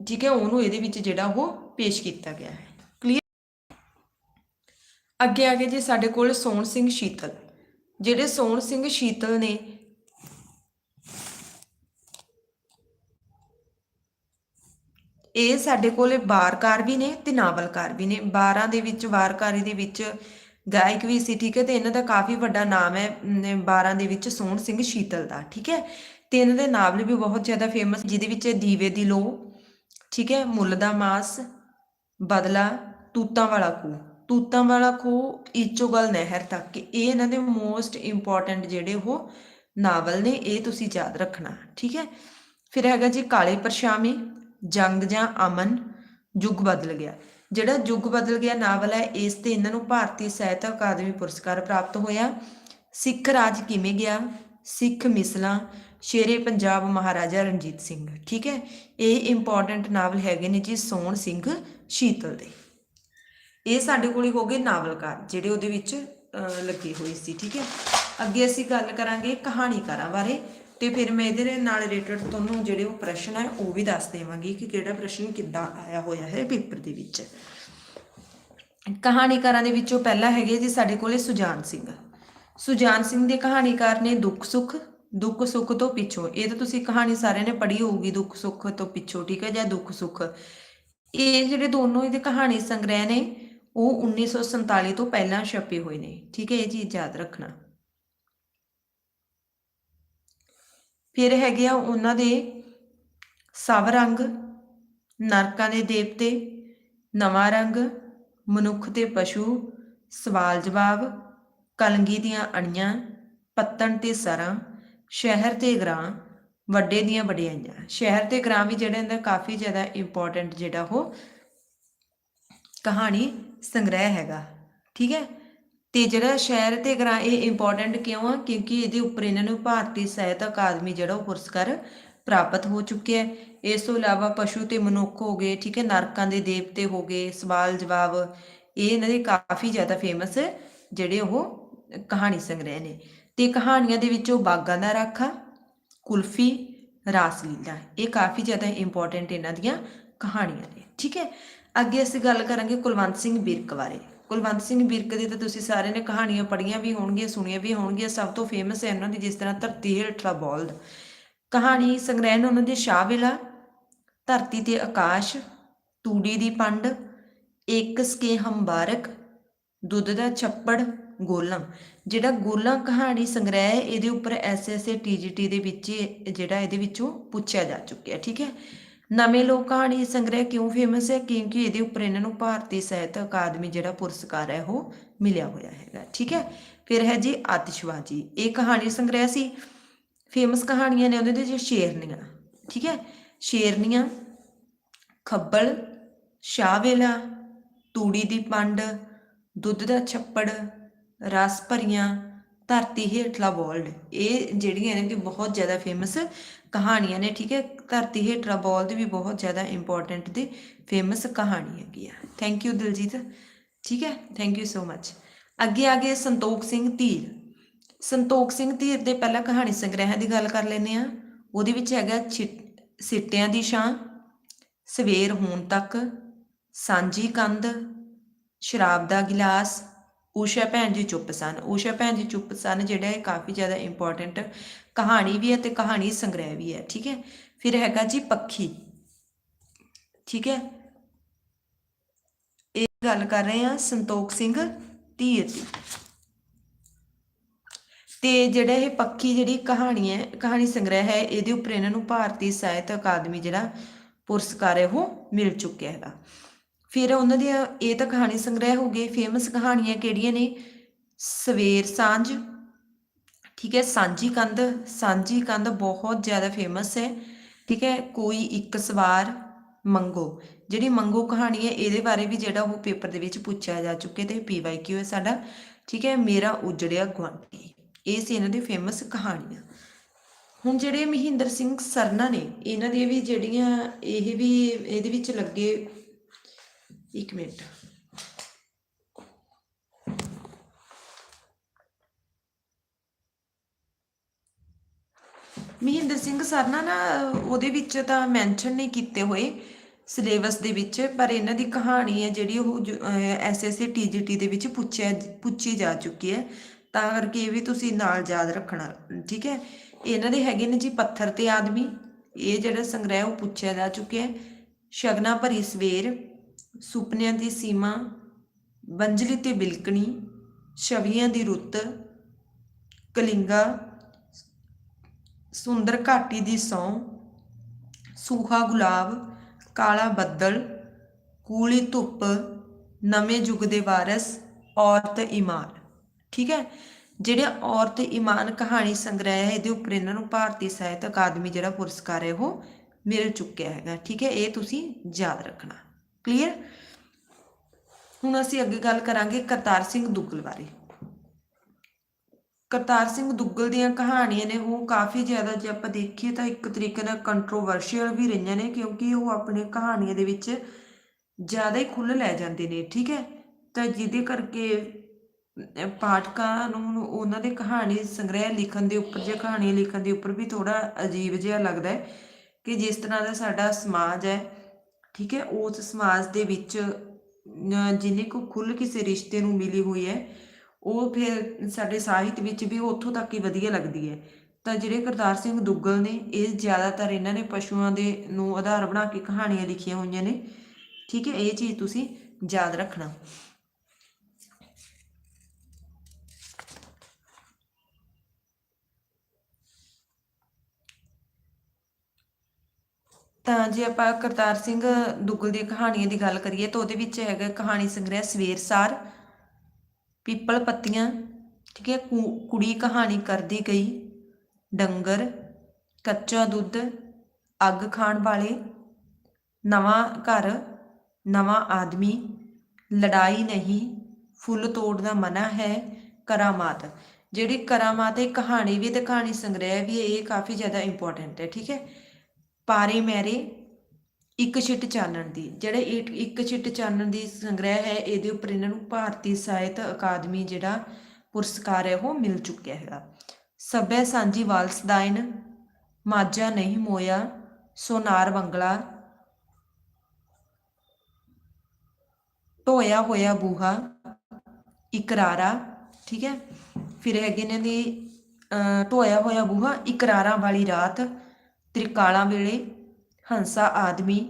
ਠੀਕ ਹੈ, ਉਹਨੂੰ ਇਹਦੇ ਵਿੱਚ ਜਿਹੜਾ ਉਹ ਪੇਸ਼ ਕੀਤਾ ਗਿਆ ਹੈ। ਕਲੀਅਰ ਅੱਗੇ ਆ ਗਏ ਜੀ ਸਾਡੇ ਕੋਲ ਸੋਹਣ ਸਿੰਘ ਸ਼ੀਤਲ। ਜਿਹੜੇ ਸੋਹਣ ਸਿੰਘ ਸ਼ੀਤਲ ਨੇ ਇਹ ਸਾਡੇ ਕੋਲੇ ਵਾਰਕਾਰ ਵੀ ਨੇ ਤੇ ਨਾਵਲਕਾਰ ਵੀ ਨੇ। 12 ਦੇ ਵਿੱਚ, ਵਾਰਕਾਰੀ ਦੇ ਵਿੱਚ ਗਾਇਕ ਵੀ ਸੀ, ਠੀਕ ਹੈ, ਤੇ ਇਹਨਾਂ ਦਾ ਕਾਫੀ ਵੱਡਾ ਨਾਮ ਹੈ 12 ਦੇ ਵਿੱਚ ਸੋਹਣ ਸਿੰਘ ਸ਼ੀਤਲ ਦਾ, ਠੀਕ ਹੈ। ਤੇ ਇਹਨਾਂ ਦੇ ਨਾਵਲ ਵੀ ਬਹੁਤ ਜ਼ਿਆਦਾ ਫੇਮਸ ਜਿਹਦੇ ਵਿੱਚ ਦੀਵੇ ਦੀ ਲੋ ਠੀਕ ਹੈ, ਮੁੱਲ ਦਾ ਮਾਸ, ਬਦਲਾ, ਤੂਤਾਂ ਵਾਲਾ ਖੂਹ। ਤੂਤਾਂ ਵਾਲਾ ਖੂਹ ਈਚੋਗਲ ਨਹਿਰ ਤੱਕ ਇਹ ਇਹਨਾਂ ਦੇ ਮੋਸਟ ਇੰਪੋਰਟੈਂਟ ਜਿਹੜੇ ਉਹ ਨਾਵਲ ਨੇ, ਇਹ ਤੁਸੀਂ ਯਾਦ ਰੱਖਣਾ, ਠੀਕ ਹੈ। ਫਿਰ ਹੈਗਾ ਜੀ ਕਾਲੇ ਪਰਛਾਵੇਂ। ਜੰਗ ਜਾਂ ਅਮਨ ਯੁੱਗ ਬਦਲ ਗਿਆ। ਜਿਹੜਾ ਯੁੱਗ ਬਦਲ ਗਿਆ ਨਾਵਲ ਹੈ ਇਸ ਤੇ ਇਹਨਾਂ ਨੂੰ ਭਾਰਤੀ ਸਾਹਿਤ ਅਕਾਦਮੀ ਪੁਰਸਕਾਰ ਪ੍ਰਾਪਤ ਹੋਇਆ। ਸਿੱਖ ਰਾਜ ਕਿਵੇਂ ਗਿਆ? ਸਿੱਖ ਮਿਸਲਾਂ ਸ਼ੇਰੇ ਪੰਜਾਬ ਮਹਾਰਾਜਾ ਰਣਜੀਤ ਸਿੰਘ। ਠੀਕ ਹੈ? ਇਹ ਇੰਪੋਰਟੈਂਟ ਨਾਵਲ ਹੈਗੇ ਨੇ ਜੀ ਸੋਹਣ ਸਿੰਘ ਸ਼ੀਤਲ ਦੇ। ਇਹ ਸਾਡੇ ਕੋਲੇ ਹੋ ਗਏ ਨਾਵਲਕਾਰ ਜਿਹੜੇ ਉਹਦੇ ਵਿੱਚ ਅਹ, ਲੱਗੇ ਹੋਏ ਸੀ। ਠੀਕ ਹੈ? ਅੱਗੇ ਅਸੀਂ ਗੱਲ ਕਰਾਂਗੇ ਕਹਾਣੀਕਾਰਾਂ ਬਾਰੇ। ਤੇ ਫਿਰ ਮੈਂ ਇਹਦੇ ਨਾਲ ਰਿਲੇਟਡ ਤੁਹਾਨੂੰ ਜਿਹੜੇ ਉਹ ਪ੍ਰਸ਼ਨ ਹੈ ਉਹ ਵੀ ਦੱਸ ਦੇਵਾਂਗੀ ਕਿ ਕਿਹੜਾ ਪ੍ਰਸ਼ਨ ਕਿੱਦਾਂ ਆਇਆ ਹੋਇਆ ਹੈ ਪੇਪਰ ਦੇ ਵਿੱਚ। ਕਹਾਣੀਕਾਰਾਂ ਦੇ ਵਿੱਚੋਂ ਪਹਿਲਾ ਹੈਗੇ ਜੀ ਸਾਡੇ ਕੋਲੇ ਸੁਜਾਨ ਸਿੰਘ। ਸੁਜਾਨ ਸਿੰਘ ਦੇ ਕਹਾਣੀਕਾਰ ਨੇ ਦੁੱਖ ਸੁੱਖ ਦੁੱਖ ਸੁੱਖ ਤੋਂ ਪਿੱਛੋਂ, ਇਹ ਤਾਂ ਤੁਸੀਂ ਕਹਾਣੀ ਸਾਰਿਆਂ ਨੇ ਪੜ੍ਹੀ ਹੋਊਗੀ, ਦੁੱਖ ਸੁੱਖ ਤੋਂ ਪਿੱਛੋਂ, ਠੀਕ ਹੈ, ਜਾਂ ਦੁੱਖ ਸੁੱਖ। ਇਹ ਜਿਹੜੇ ਦੋਨੋਂ ਇਹਦੇ ਕਹਾਣੀ ਸੰਗ੍ਰਹਿ ਨੇ, ਉਹ 1947 ਤੋਂ ਪਹਿਲਾਂ ਛਪੇ ਹੋਏ ਨੇ, ਠੀਕ ਹੈ, ਇਹ ਚੀਜ਼ ਯਾਦ ਰੱਖਣਾ। ਫਿਰ ਹੈਗੇ ਆ ਉਹਨਾਂ ਦੇ ਸਵ ਰੰਗ, ਨਰਕਾਂ ਦੇ ਦੇਵਤੇ, ਨਵਾਂ ਰੰਗ, ਮਨੁੱਖ ਤੇ ਪਸ਼ੂ, ਸਵਾਲ ਜਵਾਬ, ਕਲੰਗੀ ਦੀਆਂ ਅਣੀਆਂ ਪੱਤਣ ਤੇ ਸਰਾਂ, ਸ਼ਹਿਰ ਤੇ ਗ੍ਰਾਂ ਵੱਡੇ ਦੀਆਂ ਵਡਿਆਈਆਂ। ਸ਼ਹਿਰ ਤੇ ਗ੍ਰਾਂ ਵੀ ਜਿਹੜੇ ਇਹਦਾ ਕਾਫੀ ਜ਼ਿਆਦਾ ਇੰਪੋਰਟੈਂਟ ਜਿਹੜਾ ਉਹ ਕਹਾਣੀ ਸੰਗ੍ਰਹਿ ਹੈਗਾ। ਠੀਕ ਹੈ? ਤੇ ਜਿਹੜਾ ਸ਼ਹਿਰ ਤੇ ਗ੍ਰਾਂ ਇਹ ਇੰਪੋਰਟੈਂਟ ਕਿਉਂ ਆ? ਕਿਉਂਕਿ ਇਹਦੇ ਉੱਪਰ ਇਹਨਾਂ ਨੂੰ ਭਾਰਤੀ ਸਾਹਿਤ ਅਕਾਦਮੀ ਜਿਹੜਾ ਉਹ ਪੁਰਸਕਾਰ ਪ੍ਰਾਪਤ ਹੋ ਚੁੱਕਿਆ ਹੈ। ਇਸ ਤੋਂ ਇਲਾਵਾ ਪਸ਼ੂ ਤੇ ਮਨੁੱਖ ਹੋ ਗਏ, ਠੀਕ ਹੈ, ਨਰਕਾਂ ਦੇ ਦੇਵਤੇ ਹੋ ਗਏ, ਸਵਾਲ ਜਵਾਬ, ਇਹ ਇਹਨਾਂ ਦੇ ਕਾਫੀ ਜ਼ਿਆਦਾ ਫੇਮਸ ਜਿਹੜੇ ਉਹ ਕਹਾਣੀ ਸੰਗ੍ਰਹਿ ਨੇ। ਤੇ ਕਹਾਣੀਆਂ ਦੇ ਵਿੱਚੋਂ ਬਾਗਾਂ ਦਾ ਰਾਖਾ, ਕੁਲਫੀ ਰਾਸ ਲੀਲਾ ਇਹ ਕਾਫੀ ਜ਼ਿਆਦਾ ਇੰਪੋਰਟੈਂਟ ਇਹਨਾਂ ਦੀਆਂ ਕਹਾਣੀਆਂ ਨੇ, ਠੀਕ ਹੈ। ਅੱਗੇ ਅਸੀਂ ਗੱਲ ਕਰਾਂਗੇ ਕੁਲਵੰਤ ਸਿੰਘ ਬਿਰਕ ਬਾਰੇ। ਕੁਲਵੰਤ ਸਿੰਘ ਬਿਰਕ ਦੀ ਤਾਂ ਤੁਸੀਂ ਸਾਰਿਆਂ ਨੇ ਕਹਾਣੀਆਂ ਪੜ੍ਹੀਆਂ ਵੀ ਹੋਣਗੀਆਂ, ਸੁਣੀਆਂ ਵੀ ਹੋਣਗੀਆਂ। ਸਭ ਤੋਂ ਫੇਮਸ ਹੈ ਉਹਨਾਂ ਦੀ, ਜਿਸ ਤਰ੍ਹਾਂ ਧਰਤੀ ਹੇਠਲਾ ਬੋਲਦ। ਕਹਾਣੀ ਸੰਗ੍ਰਹਿ ਉਹਨਾਂ ਦੇ ਸ਼ਾਹਵੇਲਾ ਧਰਤੀ ਤੇ ਆਕਾਸ਼, ਤੂੜੀ ਦੀ ਪੰਡ ਇੱਕ ਸਕੇ ਹੰਬਾਰਕ ਦੁੱਧ ਦਾ ਛੱਪੜ ਗੋਲਾਂ ਜਿਹੜਾ ਗੋਲਾਂ ਕਹਾਣੀ ਸੰਗ੍ਰਹਿ ਇਹਦੇ ਉੱਪਰ ਐਸਐਸਏ ਟੀਜੀਟੀ ਦੇ ਵਿੱਚ ਜਿਹੜਾ ਇਹਦੇ ਵਿੱਚੋਂ ਪੁੱਛਿਆ ਜਾ ਚੁੱਕਿਆ, ਠੀਕ ਹੈ? ਨਵੇਂ ਲੋਕ ਕਹਾਣੀ ਸੰਗ੍ਰਹਿ ਕਿਉਂ ਫੇਮਸ ਹੈ? ਕਿਉਂਕਿ ਇਹਦੇ ਉੱਪਰ ਇਹਨਾਂ ਨੂੰ ਭਾਰਤੀ ਸਾਹਿਤ ਅਕਾਦਮੀ ਜਿਹੜਾ ਪੁਰਸਕਾਰ ਹੈ ਉਹ ਮਿਲਿਆ ਹੋਇਆ ਹੈਗਾ, ਠੀਕ ਹੈ? ਫਿਰ ਹੈ ਜੀ ਆਤਿਸ਼ਬਾਜ਼ੀ, ਇਹ ਕਹਾਣੀ ਸੰਗ੍ਰਹਿ ਸੀ। ਫੇਮਸ ਕਹਾਣੀਆਂ ਨੇ ਉਹਦੇ ਵਿੱਚ ਸ਼ੇਰਨੀਆਂ, ਠੀਕ ਹੈ? ਸ਼ੇਰਨੀਆਂ, ਖੱਬਲ ਸ਼ਾਹਵੇਲਾ ਤੂੜੀ ਦੀ ਪੰਡ, ਦੁੱਧ ਦਾ ਛੱਪੜ, ਰਸ ਭਰੀਆਂ, ਧਰਤੀ ਹੇਠਲਾ ਵਰਲਡ, ਇਹ ਜਿਹੜੀਆਂ ਨੇ ਕਿ ਬਹੁਤ ਜ਼ਿਆਦਾ ਫੇਮਸ ਕਹਾਣੀਆਂ ਨੇ, ਠੀਕ ਹੈ? ਧਰਤੀ ਹੇਠਲਾ ਦੀ ਵੀ ਬਹੁਤ ਜ਼ਿਆਦਾ ਇੰਪੋਰਟੈਂਟ ਤੇ ਫੇਮਸ ਕਹਾਣੀ ਹੈਗੀ ਆ। Thank you Diljit. ਠੀਕ ਹੈ? ਥੈਂਕ ਯੂ ਸੋ ਮੱਚ ਅੱਗੇ ਆ ਗਏ ਸੰਤੋਖ ਸਿੰਘ ਧੀਰ। ਸੰਤੋਖ ਸਿੰਘ ਧੀਰ ਦੇ ਪਹਿਲਾਂ ਕਹਾਣੀ ਸੰਗ੍ਰਹਿ ਦੀ ਗੱਲ ਕਰ ਲੈਂਦੇ ਆ ਉਹਦੇ ਵਿੱਚ ਹੈਗਾ ਛਿ- ਸਿੱਟਿਆਂ ਦੀ ਛਾਂ, ਸਵੇਰ ਹੋਣ ਤੱਕ, ਸਾਂਝੀ ਕੰਧ, ਸ਼ਰਾਬ ਦਾ ਗਿਲਾਸ, ਊਸ਼ਾ ਭੈਣ ਜੀ ਚੁੱਪ ਸਨ। ਊਸ਼ਾ ਭੈਣ ਜੀ ਚੁੱਪ ਸਨ, ਜਿਹੜਾ ਇਹ ਕਾਫੀ ਜ਼ਿਆਦਾ ਇੰਪੋਰਟੈਂਟ ਕਹਾਣੀ ਵੀ ਹੈ ਤੇ ਕਹਾਣੀ ਸੰਗ੍ਰਹਿ ਵੀ ਹੈ, ਠੀਕ ਹੈ? ਫਿਰ ਹੈਗਾ ਜੀ ਪੱਖੀ, ਠੀਕ ਹੈ? ਇਹ ਗੱਲ ਕਰ ਰਹੇ ਹਾਂ ਸੰਤੋਖ ਸਿੰਘ ਧੀਰ ਦੀ। ਤੇ ਜਿਹੜਾ ਇਹ ਪੱਖੀ ਜਿਹੜੀ ਕਹਾਣੀ ਹੈ, ਕਹਾਣੀ ਸੰਗ੍ਰਹਿ ਹੈ, ਇਹਦੇ ਉੱਪਰ ਇਹਨਾਂ ਨੂੰ ਭਾਰਤੀ ਸਾਹਿਤ ਅਕਾਦਮੀ ਜਿਹੜਾ ਪੁਰਸਕਾਰ ਹੈ ਉਹ ਮਿਲ ਚੁੱਕਿਆ ਹੈਗਾ। ਫਿਰ ਉਹਨਾਂ ਦੀ ਇਹ ਤਾਂ ਕਹਾਣੀ ਸੰਗ੍ਰਹਿ ਹੋ ਗਏ ਫੇਮਸ ਕਹਾਣੀਆਂ ਕਿਹੜੀਆਂ ਨੇ? ਸਵੇਰ ਸਾਂਝ ਠੀਕ ਹੈ, ਸਾਂਝੀ ਕੰਧ ਸਾਂਝੀ ਕੰਧ ਬਹੁਤ ਜ਼ਿਆਦਾ ਫੇਮਸ ਹੈ, ਠੀਕ ਹੈ, ਕੋਈ ਇੱਕ ਸਵਾਰ ਮੰਗੋ, ਜਿਹੜੀ ਮੰਗੋ ਕਹਾਣੀ ਹੈ, ਇਹਦੇ ਬਾਰੇ ਵੀ ਜਿਹੜਾ ਉਹ ਪੇਪਰ ਦੇ ਵਿੱਚ ਪੁੱਛਿਆ ਜਾ ਚੁੱਕੇ ਤੇ ਪੀਵਾਈਕਿਊ ਹੈ ਸਾਡਾ, ਠੀਕ ਹੈ, ਮੇਰਾ ਉਜੜਿਆ ਗੁਆਂਢੀ, ਇਹ ਸੀ ਇਹਨਾਂ ਦੀ ਫੇਮਸ ਕਹਾਣੀਆਂ। ਹੁਣ ਜਿਹੜੇ ਮਹਿੰਦਰ ਸਿੰਘ ਸਰਨਾ ਨੇ, ਇਹਨਾਂ ਦੀਆਂ ਵੀ ਜਿਹੜੀਆਂ, ਇਹ ਵੀ, ਇਹਦੇ ਵਿੱਚ ਲੱਗੇ, ਇੱਕ ਮਿੰਟ। ਮਹਿੰਦਰ ਸਿੰਘ ਸਰ ਨਾ ਉਹਦੇ ਵਿੱਚ ਤਾਂ ਮੈਂਸ਼ਨ ਨਹੀਂ ਕੀਤੇ ਹੋਏ ਸਿਲੇਬਸ ਦੇ ਵਿੱਚ, ਪਰ ਇਹਨਾਂ ਦੀ ਕਹਾਣੀ ਹੈ ਜਿਹੜੀ ਉਹ ਐਸਐਸਸੀ ਟੀਜੀਟੀ ਦੇ ਵਿੱਚ ਪੁੱਛਿਆ, ਪੁੱਛੀ ਜਾ ਚੁੱਕੀ ਹੈ। ਤਾਂ ਕਰਕੇ ਇਹ ਵੀ ਤੁਸੀਂ ਨਾਲ ਯਾਦ ਰੱਖਣਾ, ਠੀਕ ਹੈ? ਇਹਨਾਂ ਦੇ ਹੈਗੇ ਨੇ ਜੀ ਪੱਥਰ ਤੇ ਆਦਮੀ। ਇਹ ਜਿਹੜਾ ਸੰਗ੍ਰਹਿ ਉਹ ਪੁੱਛਿਆ ਜਾ ਚੁੱਕਿਆ ਹੈ। ਸ਼ਗਨਾ ਭਰੀ ਸਵੇਰ, ਸੁਪਨਿਆਂ ਦੀ ਸੀਮਾ ਬੰਜਲੀ ਤੇ ਬਿਲਕਣੀ, ਛਵੀਆਂ ਦੀ ਰੁੱਤ, ਕਲਿੰਗਾ ਸੁੰਦਰ ਘਾਟੀ ਦੀ ਸੌਂ, ਸੂਹਾ ਗੁਲਾਬ, ਕਾਲਾ ਬੱਦਲ, ਕੂਲੀ ਧੁੱਪ, ਨਵੇਂ ਯੁੱਗ ਦੇ ਵਾਰਸ, ਔਰਤ ਇਮਾਨ ਠੀਕ ਹੈ? ਜਿਹੜੇ ਔਰਤ ਇਮਾਨ ਕਹਾਣੀ ਸੰਗ੍ਰਹਿ ਹੈ, ਇਹਦੇ ਉੱਪਰ ਇਹਨਾਂ ਨੂੰ ਭਾਰਤੀ ਸਾਹਿਤ ਅਕਾਦਮੀ ਜਿਹੜਾ ਪੁਰਸਕਾਰ ਹੈ, ਉਹ ਮਿਲ ਚੁੱਕਿਆ ਹੈਗਾ। ਠੀਕ ਹੈ? ਇਹ ਤੁਸੀਂ ਯਾਦ ਰੱਖਣਾ। ਕਲੀਅਰ ਹੁਣ ਅਸੀਂ ਅੱਗੇ ਗੱਲ ਕਰਾਂਗੇ ਕਰਤਾਰ ਸਿੰਘ ਦੁੱਗਲ ਬਾਰੇ। ਕਰਤਾਰ ਸਿੰਘ ਦੁੱਗਲ ਦੀਆਂ ਕਹਾਣੀਆਂ ਨੇ, ਉਹ ਕਾਫੀ ਜ਼ਿਆਦਾ ਜੇ ਆਪਾਂ ਦੇਖੀਏ ਤਾਂ ਇੱਕ ਤਰੀਕੇ ਨਾਲ ਕੰਟਰੋਵਰਸ਼ੀਅਲ ਵੀ ਰਹੀਆਂ ਨੇ, ਕਿਉਂਕਿ ਉਹ ਆਪਣੇ ਕਹਾਣੀਆਂ ਦੇ ਵਿੱਚ ਜ਼ਿਆਦਾ ਹੀ ਖੁੱਲ੍ਹ ਲੈ ਜਾਂਦੇ ਨੇ, ਠੀਕ ਹੈ? ਤਾਂ ਜਿਹਦੇ ਕਰਕੇ ਪਾਠਕਾਂ ਨੂੰ ਉਹਨਾਂ ਦੇ ਕਹਾਣੀ ਸੰਗ੍ਰਹਿ ਲਿਖਣ ਦੇ ਉੱਪਰ ਜਾਂ ਕਹਾਣੀ ਲਿਖਣ ਦੇ ਉੱਪਰ ਵੀ ਥੋੜਾ ਅਜੀਬ ਜਿਹਾ ਲੱਗਦਾ ਹੈ ਕਿ ਜਿਸ ਤਰ੍ਹਾਂ ਦਾ ਸਾਡਾ ਸਮਾਜ ਹੈ, ਠੀਕ ਹੈ? ਉਸ ਸਮਾਜ ਦੇ ਵਿੱਚ ਜਿੰਨੇ ਜਿੰਨੀ ਕੁ ਖੁੱਲ੍ਹ ਕਿਸੇ ਰਿਸ਼ਤੇ ਨੂੰ ਮਿਲੀ ਹੋਈ ਹੈ ਉਹ ਫਿਰ ਸਾਡੇ ਸਾਹਿਤ ਵਿੱਚ ਵੀ ਉੱਥੋਂ ਤੱਕ ਹੀ ਵਧੀਆ ਲੱਗਦੀ ਹੈ। ਤਾਂ ਜਿਹੜੇ ਕਰਤਾਰ ਸਿੰਘ ਦੁੱਗਲ ਨੇ, ਇਹ ਜ਼ਿਆਦਾਤਰ ਇਹਨਾਂ ਨੇ ਪਸ਼ੂਆਂ ਦੇ ਨੂੰ ਆਧਾਰ ਬਣਾ ਕੇ ਕਹਾਣੀਆਂ ਲਿਖੀਆਂ ਹੋਈਆਂ ਨੇ। ਠੀਕ ਹੈ, ਇਹ ਚੀਜ਼ ਤੁਸੀਂ ਯਾਦ ਰੱਖਣਾ। ਤਾਂ ਜੇ ਆਪਾਂ ਕਰਤਾਰ ਸਿੰਘ ਦੁੱਗਲ ਦੀ ਕਹਾਣੀਆਂ ਦੀ ਗੱਲ ਕਰੀਏ, ਤਾਂ ਉਹਦੇ ਵਿੱਚ ਹੈਗਾ ਕਹਾਣੀ ਸੰਗ੍ਰਹਿ ਸਵੇਰਸਾਰ ਪੀਪਲ ਪੱਤੀਆਂ ਠੀਕ ਹੈ ਕੁ- ਕੁੜੀ ਕਹਾਣੀ ਕਰਦੀ ਗਈ। ਡੰਗਰ ਕੱਚਾ ਦੁੱਧ ਅੱਗ ਖਾਣ ਵਾਲੇ ਨਵਾਂ ਘਰ ਨਵਾਂ ਆਦਮੀ ਲੜਾਈ ਨਹੀਂ ਫੁੱਲ ਤੋੜਨਾ ਮਨਾ ਹੈ ਕਰਾਮਾਤ। ਜਿਹੜੀ ਕਰਾਮਾਤ ਇਹ ਕਹਾਣੀ ਵੀ ਤੇ ਕਹਾਣੀ ਸੰਗ੍ਰਹਿ ਵੀ ਹੈ, ਇਹ ਕਾਫੀ ਜ਼ਿਆਦਾ ਇੰਪੋਰਟੈਂਟ ਹੈ ਠੀਕ ਹੈ। ਪਾਰੇ ਮੈਰੇ ਇੱਕ ਛਿੱਟ ਚਾਨਣ ਦੀ ਜਿਹੜਾ ਇੱਕ ਛਿੱਟ ਚਾਨਣ ਦੀ ਸੰਗ੍ਰਹਿ ਹੈ ਇਹਦੇ ਉੱਪਰ ਇਹਨਾਂ ਨੂੰ ਭਾਰਤੀ ਸਾਹਿਤ ਅਕਾਦਮੀ ਜਿਹੜਾ ਪੁਰਸਕਾਰ ਹੈ ਉਹ ਮਿਲ ਚੁੱਕਿਆ ਹੈਗਾ। ਸਭੈ ਸਾਂਝੀ ਵਾਲਸਦਾਇਨ ਮਾਝਾ ਨਹੀਂ ਮੋਇਆ ਸੋਨਾਰ ਬੰਗਲਾ ਢੋਇਆ ਹੋਇਆ ਬੂਹਾ ਇਕਰਾਰਾ ਠੀਕ ਹੈ? ਫਿਰ ਹੈਗੇ ਨੇ ਦੀ ਅਹ, ਢੋਇਆ ਹੋਇਆ ਬੂਹਾ ਇਕਰਾਰਾਂ ਵਾਲੀ ਰਾਤ ਤ੍ਰਿਕਾਲਾਂ ਵੇਲੇ ਹੰਸਾ ਆਦਮੀ,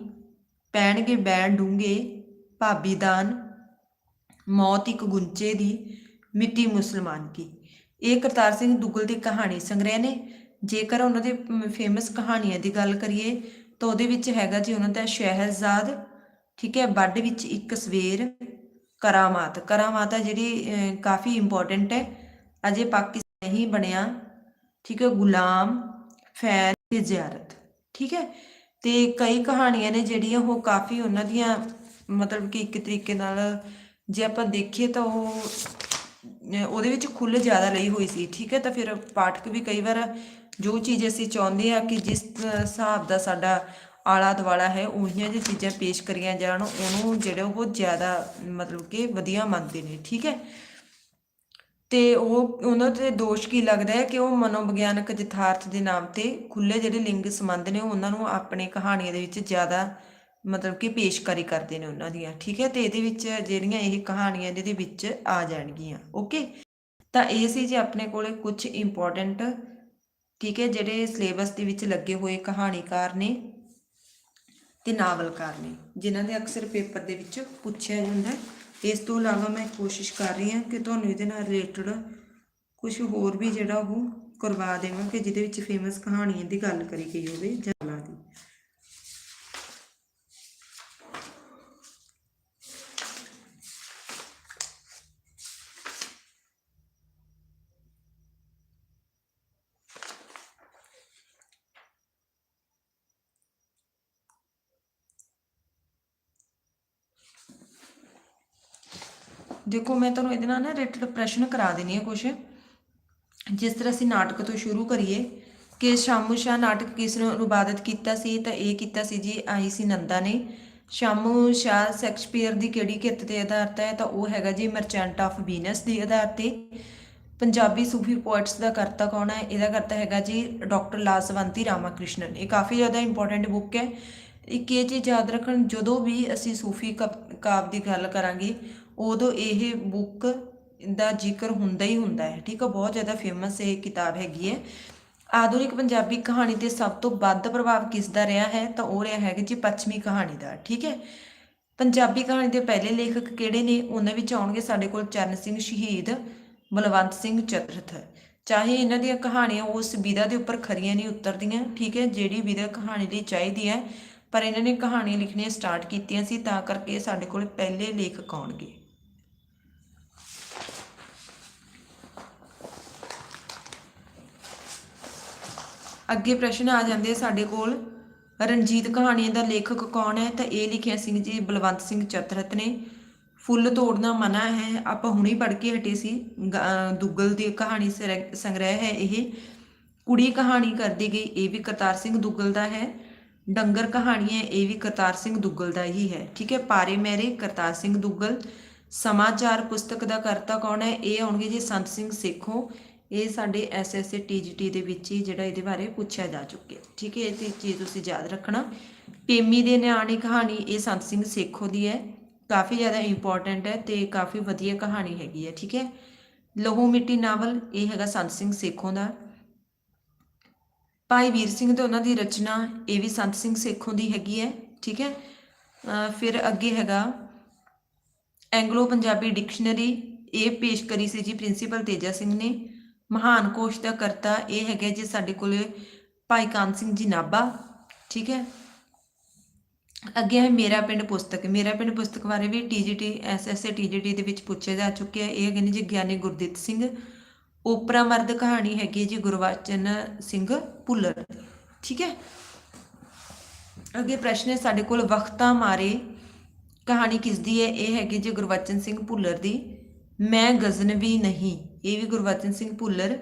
ਪੈਣਗੇ ਬੈਣ ਡੂੰਗੇ ਭਾਬੀ ਦਾਨ, ਮੌਤ ਇੱਕ ਗੁੰਚੇ ਦੀ ਮਿੱਟੀ ਮੁਸਲਮਾਨ ਕੀ। ਇਹ ਕਰਤਾਰ ਸਿੰਘ ਦੁੱਗਲ ਦੀ ਕਹਾਣੀ ਸੰਗ੍ਰਹਿ ਨੇ। ਜੇਕਰ ਉਹਨਾਂ ਦੇ ਫੇਮਸ ਕਹਾਣੀਆਂ ਦੀ ਗੱਲ ਕਰੀਏ, ਤਾਂ ਉਹਦੇ ਵਿੱਚ ਹੈਗਾ ਜੀ ਉਹਨਾਂ ਦਾ ਸ਼ਹਿਰਜ਼ਾਦ ਠੀਕ ਹੈ ਬੱਡ ਵਿੱਚ ਇੱਕ ਸਵੇਰ, ਕਰਾਮਾਤ। ਕਰਾਮਾਤ ਹੈ ਜਿਹੜੀ ਕਾਫੀ ਇੰਪੋਰਟੈਂਟ ਹੈ। ਅਜੇ ਪਾਕਿਸਤਾਨ ਨਹੀਂ ਬਣਿਆ, ਠੀਕ ਹੈ, ਗੁਲਾਮ ਫੈਨ ਤੇ ਜ਼ਿਆਰਤ, ਠੀਕ ਹੈ। ਤੇ ਕਈ ਕਹਾਣੀਆਂ ਨੇ ਜਿਹੜੀਆਂ ਉਹ ਕਾਫੀ ਉਹਨਾਂ ਦੀਆਂ, ਮਤਲਬ ਕਿ ਇੱਕ ਤਰੀਕੇ ਨਾਲ ਜੇ ਆਪਾਂ ਦੇਖੀਏ ਤਾਂ ਉਹ, ਉਹਦੇ ਵਿੱਚ ਖੁੱਲ੍ਹ ਜ਼ਿਆਦਾ ਲਈ ਹੋਈ ਸੀ, ਠੀਕ ਹੈ, ਤਾਂ ਫਿਰ ਪਾਠਕ ਵੀ ਕਈ ਵਾਰ ਜੋ ਚੀਜ਼ ਅਸੀਂ ਚਾਹੁੰਦੇ ਆ ਕਿ ਜਿਸ ਹਿਸਾਬ ਦਾ ਸਾਡਾ ਆਲਾ ਦੁਆਲਾ ਹੈ ਉਹੀਆਂ ਜਿਹੀ ਚੀਜ਼ਾਂ ਪੇਸ਼ ਕਰੀਆਂ ਜਾਣ, ਉਹਨੂੰ ਜਿਹੜੇ ਉਹ ਜ਼ਿਆਦਾ ਮਤਲਬ ਕਿ ਵਧੀਆ ਮੰਨਦੇ ਨੇ, ਠੀਕ ਹੈ। ਤੇ ਉਹ, ਉਹਨਾਂ ਤੇ ਦੋਸ਼ ਕੀ ਲੱਗਦਾ ਹੈ ਕਿ ਉਹ ਮਨੋਵਿਗਿਆਨਕ ਯਥਾਰਥ ਦੇ ਨਾਮ ਤੇ ਖੁੱਲੇ ਜਿਹੜੇ ਲਿੰਗ ਸੰਬੰਧ ਨੇ, ਉਹਨਾਂ ਨੂੰ ਆਪਣੇ ਕਹਾਣੀਆਂ ਦੇ ਵਿੱਚ ਜ਼ਿਆਦਾ ਮਤਲਬ ਕਿ ਪੇਸ਼ਕਾਰੀ ਕਰਦੇ ਨੇ ਉਹਨਾਂ ਦੀਆਂ, ਠੀਕ ਹੈ? ਤੇ ਇਹਦੇ ਵਿੱਚ ਜਿਹੜੀਆਂ ਇਹ ਕਹਾਣੀਆਂ ਇਹਦੇ ਵਿੱਚ ਆ ਜਾਣਗੀਆਂ, ਓਕੇ? ਤਾਂ ਇਹ ਸੀ ਜੀ ਆਪਣੇ ਕੋਲੇ ਕੁਝ ਇੰਪੋਰਟੈਂਟ ਠੀਕ ਹੈ? ਜਿਹੜੇ ਸਿਲੇਬਸ ਦੇ ਵਿੱਚ ਲੱਗੇ ਹੋਏ ਕਹਾਣੀਕਾਰ ਨੇ ਤੇ ਨਾਵਲਕਾਰ ਨੇ, ਜਿਨ੍ਹਾਂ ਦੇ ਅਕਸਰ ਪੇਪਰ ਦੇ ਵਿੱਚ ਪੁੱਛਿਆ ਜਾਂਦਾ ਹੈ। ਇਸ ਤੋਂ ਇਲਾਵਾ ਮੈਂ ਕੋਸ਼ਿਸ਼ ਕਰ ਰਹੀ ਹਾਂ ਕਿ ਤੁਹਾਨੂੰ ਇਹਦੇ ਨਾਲ ਰਿਲੇਟਡ ਕੁਝ ਹੋਰ ਵੀ ਜਿਹੜਾ ਉਹ ਕਰਵਾ ਦੇਵਾਂ ਕਿ ਜਿਹਦੇ ਵਿੱਚ ਫੇਮਸ ਕਹਾਣੀਆਂ ਦੀ ਗੱਲ ਕਰੀ ਗਈ ਹੋਵੇ ਜਾਂ ਦੀ ਦੇਖੋ, ਮੈਂ ਤੁਹਾਨੂੰ ਇਹਦੇ ਨਾਲ ਨਾ ਰਿਲੇਟਡ ਪ੍ਰਸ਼ਨ ਕਰਾ ਦੇਣੀ ਹੈ ਕੁਝ ਜਿਸ ਤਰ੍ਹਾਂ ਅਸੀਂ ਨਾਟਕ ਤੋਂ ਸ਼ੁਰੂ ਕਰੀਏ ਕਿ ਸ਼ਾਮੂ ਸ਼ਾਹ ਨਾਟਕ ਕਿਸ ਨੂੰ ਅਨੁਵਾਦਿਤ ਕੀਤਾ ਸੀ, ਤਾਂ ਇਹ ਕੀਤਾ ਸੀ ਜੀ ਆਈ ਸੀ ਨੰਦਾ ਨੇ। ਸ਼ਾਮੂ ਸ਼ਾਹ ਸ਼ੈਕਸਪੀਅਰ ਦੀ ਕਿਹੜੀ ਕਿਰਤ ਤੇ ਆਧਾਰਿਤ ਹੈ, ਤਾਂ ਉਹ ਹੈਗਾ ਜੀ ਮਰਚੈਂਟ ਆਫ ਵੀਨਸ ਦੀ ਆਧਾਰ ਤੇ। ਪੰਜਾਬੀ ਸੂਫੀ ਪੋਇਟਸ ਦਾ ਕਰਤਾ ਕੌਣ ਹੈ? ਇਹਦਾ ਕਰਤਾ ਹੈਗਾ ਜੀ ਡਾਕਟਰ ਲਾਸਵੰਤੀ ਰਾਮਾਕ੍ਰਿਸ਼ਨਨ। ਇਹ ਕਾਫੀ ਜ਼ਿਆਦਾ ਇੰਪੋਰਟੈਂਟ ਬੁੱਕ ਹੈ। ਇੱਕ ਇਹ ਚੀਜ਼ ਯਾਦ ਰੱਖਣ, ਜਦੋਂ ਵੀ ਅਸੀਂ ਸੂਫੀ ਕਵ- ਕਾਵ ਦੀ ਗੱਲ ਕਰਾਂਗੇ ਉਦੋਂ ਇਹ ਬੁੱਕ ਦਾ ਜ਼ਿਕਰ ਹੁੰਦਾ ਹੀ ਹੁੰਦਾ ਹੈ, ਠੀਕ ਹੈ, ਬਹੁਤ ਜ਼ਿਆਦਾ ਫੇਮਸ ਇਹ ਕਿਤਾਬ ਹੈਗੀ ਹੈ। ਆਧੁਨਿਕ ਪੰਜਾਬੀ ਕਹਾਣੀ ਤੇ ਸਭ ਤੋਂ ਵੱਧ ਪ੍ਰਭਾਵ ਕਿਸ ਦਾ ਰਿਹਾ ਹੈ? ਤਾਂ ਉਹ ਰਿਹਾ ਹੈਗਾ ਜੀ ਪੱਛਮੀ ਕਹਾਣੀ ਦਾ, ਠੀਕ ਹੈ। ਪੰਜਾਬੀ ਕਹਾਣੀ ਦੇ ਪਹਿਲੇ ਲੇਖਕ ਕਿਹੜੇ ਨੇ? ਉਹਨਾਂ ਵਿੱਚ ਆਉਣਗੇ ਸਾਡੇ ਕੋਲ ਚਰਨ ਸਿੰਘ ਸ਼ਹੀਦ, ਬਲਵੰਤ ਸਿੰਘ ਚਤਰਥ। ਚਾਹੇ ਇਹਨਾਂ ਦੀਆਂ ਕਹਾਣੀਆਂ ਉਸ ਵਿਧਾ ਦੇ ਉੱਪਰ ਖਰੀਆਂ ਨਹੀਂ ਉਤਰਦੀਆਂ, ਠੀਕ ਹੈ, ਜਿਹੜੀ ਵਿਧਾ ਕਹਾਣੀ ਲਈ ਚਾਹੀਦੀ ਹੈ, ਪਰ ਇਹਨਾਂ ਨੇ ਕਹਾਣੀਆਂ ਲਿਖਣੀਆਂ ਸਟਾਰਟ ਕੀਤੀਆਂ ਸੀ, ਤਾਂ ਕਰਕੇ ਸਾਡੇ ਕੋਲ ਪਹਿਲੇ ਲੇਖਕ ਆਉਣਗੇ। ਅੱਗੇ ਪ੍ਰਸ਼ਨ ਆ ਜਾਂਦੇ ਸਾਡੇ ਕੋਲ, ਰਣਜੀਤ ਕਹਾਣੀਆਂ ਦਾ ਲੇਖਕ ਕੌਣ ਹੈ? ਤਾਂ ਇਹ ਲਿਖਿਆ ਸਿੰਘ ਜੀ ਬਲਵੰਤ ਸਿੰਘ ਚਤਰਥ ਨੇ। ਫੁੱਲ ਤੋੜਨਾ ਮਨਾ ਹੈ। ਆਪਾਂ ਹੁਣੇ ਪੜ੍ਹ ਕੇ ਹਟੇ ਸੀ। ਗ- ਦੁੱਗਲ ਦੀ ਕਹਾਣੀ ਸਰ- ਸੰਗ੍ਰਹਿ ਹੈ ਇਹ। ਕੁੜੀ ਕਹਾਣੀ ਕਰਦੀ ਗਈ, ਇਹ ਵੀ ਕਰਤਾਰ ਸਿੰਘ ਦੁੱਗਲ ਦਾ ਹੈ। ਡੰਗਰ ਕਹਾਣੀ ਹੈ ਇਹ ਵੀ ਕਰਤਾਰ ਸਿੰਘ ਦੁੱਗਲ ਦਾ ਹੀ ਹੈ। ਠੀਕ ਹੈ, ਪਾਰੇ ਮੈਰੇ ਕਰਤਾਰ ਸਿੰਘ ਦੁੱਗਲ। ਸਮਾਚਾਰ ਪੁਸਤਕ ਦਾ ਕਰਤਾ ਕੌਣ ਹੈ? ਇਹ ਆਉਣਗੇ ਜੀ ਸੰਤ ਸਿੰਘ ਸੇਖੋਂ। ਇਹ ਸਾਡੇ ਐਸਐਸਏ ਟੀਜੀਟੀ ਦੇ ਵਿੱਚ ਹੀ ਜਿਹੜਾ ਇਹਦੇ ਬਾਰੇ ਪੁੱਛਿਆ ਜਾ ਚੁੱਕਿਆ। ਠੀਕ ਹੈ, ਇਹ ਚੀਜ਼ ਤੁਸੀਂ ਯਾਦ ਰੱਖਣਾ। ਪੇਮੀ ਦੇ ਨਿਆਣੀ ਕਹਾਣੀ ਇਹ ਸੰਤ ਸਿੰਘ ਸੇਖੋਂ ਦੀ ਹੈ। ਕਾਫੀ ਜ਼ਿਆਦਾ ਇੰਪੋਰਟੈਂਟ ਹੈ ਤੇ ਕਾਫੀ ਵਧੀਆ ਕਹਾਣੀ ਹੈਗੀ ਹੈ, ਠੀਕ ਹੈ। ਲਹੂ ਮਿੱਟੀ ਨਾਵਲ, ਇਹ ਹੈਗਾ ਸੰਤ ਸਿੰਘ ਸੇਖੋਂ ਦਾ। ਭਾਈ ਵੀਰ ਸਿੰਘ ਤੇ ਉਹਨਾਂ ਦੀ ਰਚਨਾ ਇਹ ਵੀ ਸੰਤ ਸਿੰਘ ਸੇਖੋਂ ਦੀ ਹੈਗੀ ਹੈ, ਠੀਕ ਹੈ। ਫਿਰ ਅੱਗੇ ਹੈਗਾ ਐਂਗਲੋ ਪੰਜਾਬੀ ਡਿਕਸ਼ਨਰੀ, ਇਹ ਪੇਸ਼ ਕਰੀ ਸੀ ਜੀ ਪ੍ਰਿੰਸੀਪਲ ਤੇਜਾ ਸਿੰਘ ਨੇ। ਮਹਾਨ ਕੋਸ਼ ਦਾ ਕਰਤਾ ਇਹ ਹੈਗਾ ਜੀ ਸਾਡੇ ਕੋਲ ਭਾਈ ਕਾਨ ਸਿੰਘ ਜੀ ਨਾਭਾ, ਠੀਕ ਹੈ? ਅੱਗੇ ਹੈ ਮੇਰਾ ਪਿੰਡ ਪੁਸਤਕ। ਮੇਰਾ ਪਿੰਡ ਪੁਸਤਕ ਬਾਰੇ ਵੀ ਟੀਜੀਟੀ ਐਸਐਸਏ ਟੀਜੀਟੀ ਦੇ ਵਿੱਚ ਪੁੱਛਿਆ ਜਾ ਚੁੱਕਿਆ। ਇਹ ਹੈਗੇ ਨੇ ਜੀ ਗਿਆਨੀ ਗੁਰਦਿੱਤ ਸਿੰਘ। ਓਪਰਾ ਮਰਦ ਕਹਾਣੀ ਹੈਗੀ ਹੈ ਜੀ ਗੁਰਵਚਨ ਸਿੰਘ ਭੁੱਲਰ। ਠੀਕ ਹੈ? ਅੱਗੇ ਪ੍ਰਸ਼ਨ ਹੈ, ਸਾਡੇ ਕੋਲ ਵਕਤਾਂ ਮਾਰੇ ਕਹਾਣੀ ਕਿਸ ਦੀ ਹੈ? ਇਹ ਹੈਗੀ ਜੀ ਗੁਰਵਚਨ ਸਿੰਘ ਭੁੱਲਰ ਦੀ, ਮੈਂ ਗਜ਼ਨਵੀ ਨਹੀਂ ਇਹ ਵੀ ਗੁਰਵਚਨ ਸਿੰਘ ਭੁੱਲਰ,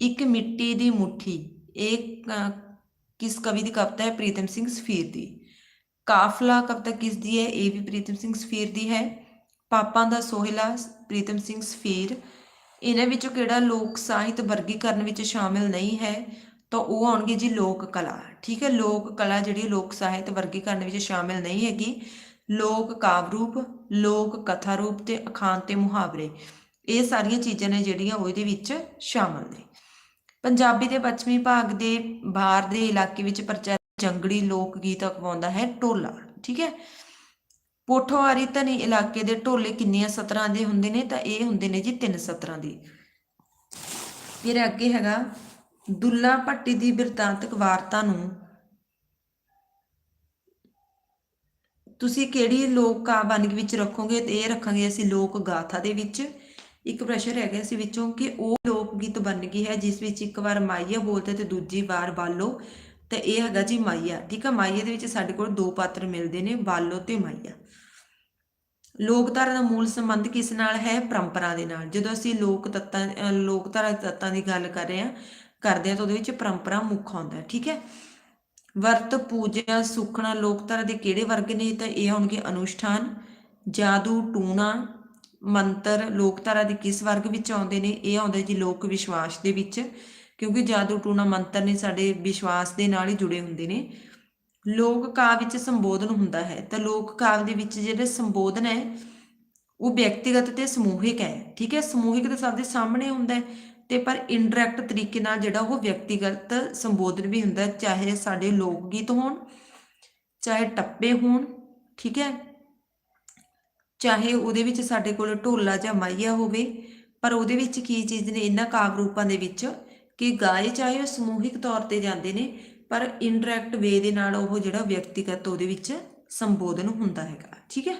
ਇੱਕ ਮਿੱਟੀ ਦੀ ਮੁੱਠੀ, ਇਹ ਕਿਸ ਕਵੀ ਦੀ ਕਵਿਤਾ ਹੈ? ਪ੍ਰੀਤਮ ਸਿੰਘ ਸਫੀਰ ਦੀ। ਕਾਫਲਾ ਕਵਿਤਾ ਕਿਸ ਦੀ ਹੈ? ਇਹ ਵੀ ਪ੍ਰੀਤਮ ਸਿੰਘ ਸਫੀਰ ਦੀ ਹੈ। ਪਾਪਾਂ ਦਾ ਸੋਹਿਲਾ ਪ੍ਰੀਤਮ ਸਿੰਘ ਸਫੀਰ। ਇਹਨਾਂ ਵਿੱਚੋਂ ਕਿਹੜਾ ਲੋਕ ਸਾਹਿਤ ਵਰਗੀਕਰਨ ਵਿੱਚ ਸ਼ਾਮਿਲ ਨਹੀਂ ਹੈ, ਤਾਂ ਉਹ ਆਉਣਗੇ ਜੀ ਲੋਕ ਕਲਾ। ਠੀਕ ਹੈ, ਲੋਕ ਕਲਾ ਜਿਹੜੀ ਲੋਕ ਸਾਹਿਤ ਵਰਗੀਕਰਨ ਵਿੱਚ ਸ਼ਾਮਿਲ ਨਹੀਂ ਹੈਗੀ। ਲੋਕ ਕਾਵ ਰੂਪ, ਲੋਕ ਕਥਾ ਰੂਪ ਤੇ ਅਖਾਣ ਤੇ ਮੁਹਾਵਰੇ। ਇਹ ਸਾਰੀਆਂ ਚੀਜ਼ਾਂ ਨੇ ਜਿਹੜੀਆਂ ਉਹ ਇਹਦੇ ਵਿੱਚ ਸ਼ਾਮਲ ਨੇ। ਪੰਜਾਬੀ ਦੇ ਪੱਛਮੀ ਭਾਗ ਦੇ ਬਾਹਰ ਦੇ ਇਲਾਕੇ ਵਿੱਚ ਪ੍ਰਚਲਿਤ ਜੰਗੜੀ ਲੋਕ ਗੀਤ ਅਖਵਾਉਂਦਾ ਹੈ ਢੋਲਾ ਠੀਕ ਹੈ? ਪੋਠੋਹਾਰੀ ਧਨੀ ਇਲਾਕੇ ਦੇ ਢੋਲੇ ਕਿੰਨੀਆਂ ਸਤਰਾਂ ਦੇ ਹੁੰਦੇ ਨੇ? ਤਾਂ ਇਹ ਹੁੰਦੇ ਨੇ ਜੀ ਤਿੰਨ ਸਤਰਾਂ ਦੇ। ਫਿਰ ਅੱਗੇ ਹੈਗਾ ਦੁੱਲਾ ਭੱਟੀ ਦੀ ਬਿਰਤਾਂਤਕ ਵਾਰਤਾ ਨੂੰ। ਤੁਸੀਂ ਕਿਹੜੀ ਲੋਕ ਕਾਵਿ ਵਿੱਚ ਰੱਖੋਗੇ? ਤੇ ਇਹ ਰੱਖਾਂਗੇ ਅਸੀਂ ਲੋਕ ਗਾਥਾ ਦੇ ਵਿੱਚ। ਇੱਕ ਪ੍ਰਸ਼ਨ ਹੈਗਾ ਸੀ ਵਿੱਚੋਂ ਕਿ ਉਹ ਲੋਕ ਗੀਤ ਬਣ ਗਈ ਹੈ ਜਿਸ ਵਿੱਚ ਇੱਕ ਵਾਰ ਮਾਈਆ ਬੋਲਦਾ ਤੇ ਦੂਜੀ ਵਾਰ ਬਾਲੋ ਤੇ ਇਹ ਹੈਗਾ ਜੀ ਮਾਈਆ। ਠੀਕ ਹੈ ਮਾਈਆ ਦੇ ਵਿੱਚ ਸਾਡੇ ਕੋਲ ਦੋ ਪਾਤਰ ਮਿਲਦੇ ਨੇ ਬਾਲੋ ਤੇ ਮਾਈਆ। ਲੋਕਧਾਰਾ ਦਾ ਮੂਲ ਸੰਬੰਧ ਕਿਸ ਨਾਲ ਹੈ? ਪਰੰਪਰਾ ਦੇ ਨਾਲ। ਜਦੋਂ ਅਸੀਂ ਲੋਕ ਤੱਤਾਂ ਅ, ਲੋਕਧਾਰਾ ਦੇ ਤੱਤਾਂ ਦੀ ਗੱਲ ਕਰ ਰਹੇ ਹਾਂ ਕਰਦੇ ਹਾਂ ਤਾਂ ਉਹਦੇ ਵਿੱਚ ਪਰੰਪਰਾ ਮੁੱਖ ਆਉਂਦਾ ਠੀਕ ਹੈ? ਵਰਤ ਪੂਜਾ ਸੁਖਣਾ ਲੋਕਧਾਰਾ ਦੇ ਕਿਹੜੇ ਵਰਗ ਨੇ? ਤਾਂ ਇਹ ਹੋਣਗੇ ਅਨੁਸ਼ਠਾਨ ਜਾਦੂ ਟੂਣਾ ਮੰਤਰ ਲੋਕਧਾਰਾ ਦੇ ਕਿਸ ਵਰਗ ਵਿੱਚ ਆਉਂਦੇ ਨੇ, ਇਹ ਆਉਂਦੇ ਜੀ ਲੋਕ ਵਿਸ਼ਵਾਸ ਦੇ ਵਿੱਚ, ਕਿਉਂਕਿ ਜਾਦੂ ਟੂਣਾ ਮੰਤਰ ਨੇ ਸਾਡੇ ਵਿਸ਼ਵਾਸ ਦੇ ਨਾਲ ਹੀ ਜੁੜੇ ਹੁੰਦੇ ਨੇ। ਲੋਕ ਕਾਵਿ ਵਿੱਚ ਸੰਬੋਧਨ ਹੁੰਦਾ ਹੈ, ਤਾਂ ਲੋਕ ਕਾਵਿ ਦੇ ਵਿੱਚ ਜਿਹੜੇ ਸੰਬੋਧਨ ਹੈ, ਉਹ ਵਿਅਕਤੀਗਤ ਤੇ ਸਮੂਹਿਕ ਹੈ, ਠੀਕ ਹੈ? ਸਮੂਹਿਕ ਤਾਂ ਸਭ ਦੇ ਸਾਹਮਣੇ ਹੁੰਦਾ ਹੈ, ਤੇ ਪਰ ਇਨਡਾਇਰੈਕਟ ਤਰੀਕੇ ਨਾਲ ਜਿਹੜਾ ਉਹ ਵਿਅਕਤੀਗਤ ਸੰਬੋਧਨ ਵੀ ਹੁੰਦਾ ਚਾਹੇ ਸਾਡੇ ਲੋਕ ਗੀਤ ਹੋਣ, ਚਾਹੇ ਟੱਪੇ ਹੋਣ, ਠੀਕ ਹੈ? ਚਾਹੇ ਉਹਦੇ ਵਿੱਚ ਸਾਡੇ ਕੋਲ ਢੋਲਾ ਜਾਂ ਮਾਈਆ ਹੋਵੇ, ਪਰ ਉਹਦੇ ਵਿੱਚ ਕੀ ਚੀਜ਼ ਨੇ ਇਹਨਾਂ ਕਾਵਿ ਰੂਪਾਂ ਦੇ ਵਿੱਚ? ਕਿ ਗਾਏ ਚਾਹੇ ਉਹ ਸਮੂਹਿਕ ਤੌਰ ਤੇ ਜਾਂਦੇ ਨੇ, ਪਰ ਇਨਡਾਇਰੈਕਟ ਵੇ ਦੇ ਨਾਲ ਉਹ ਜਿਹੜਾ ਵਿਅਕਤੀਗਤ ਉਹਦੇ ਵਿੱਚ ਸੰਬੋਧਨ ਹੁੰਦਾ ਹੈਗਾ। ਠੀਕ ਹੈ?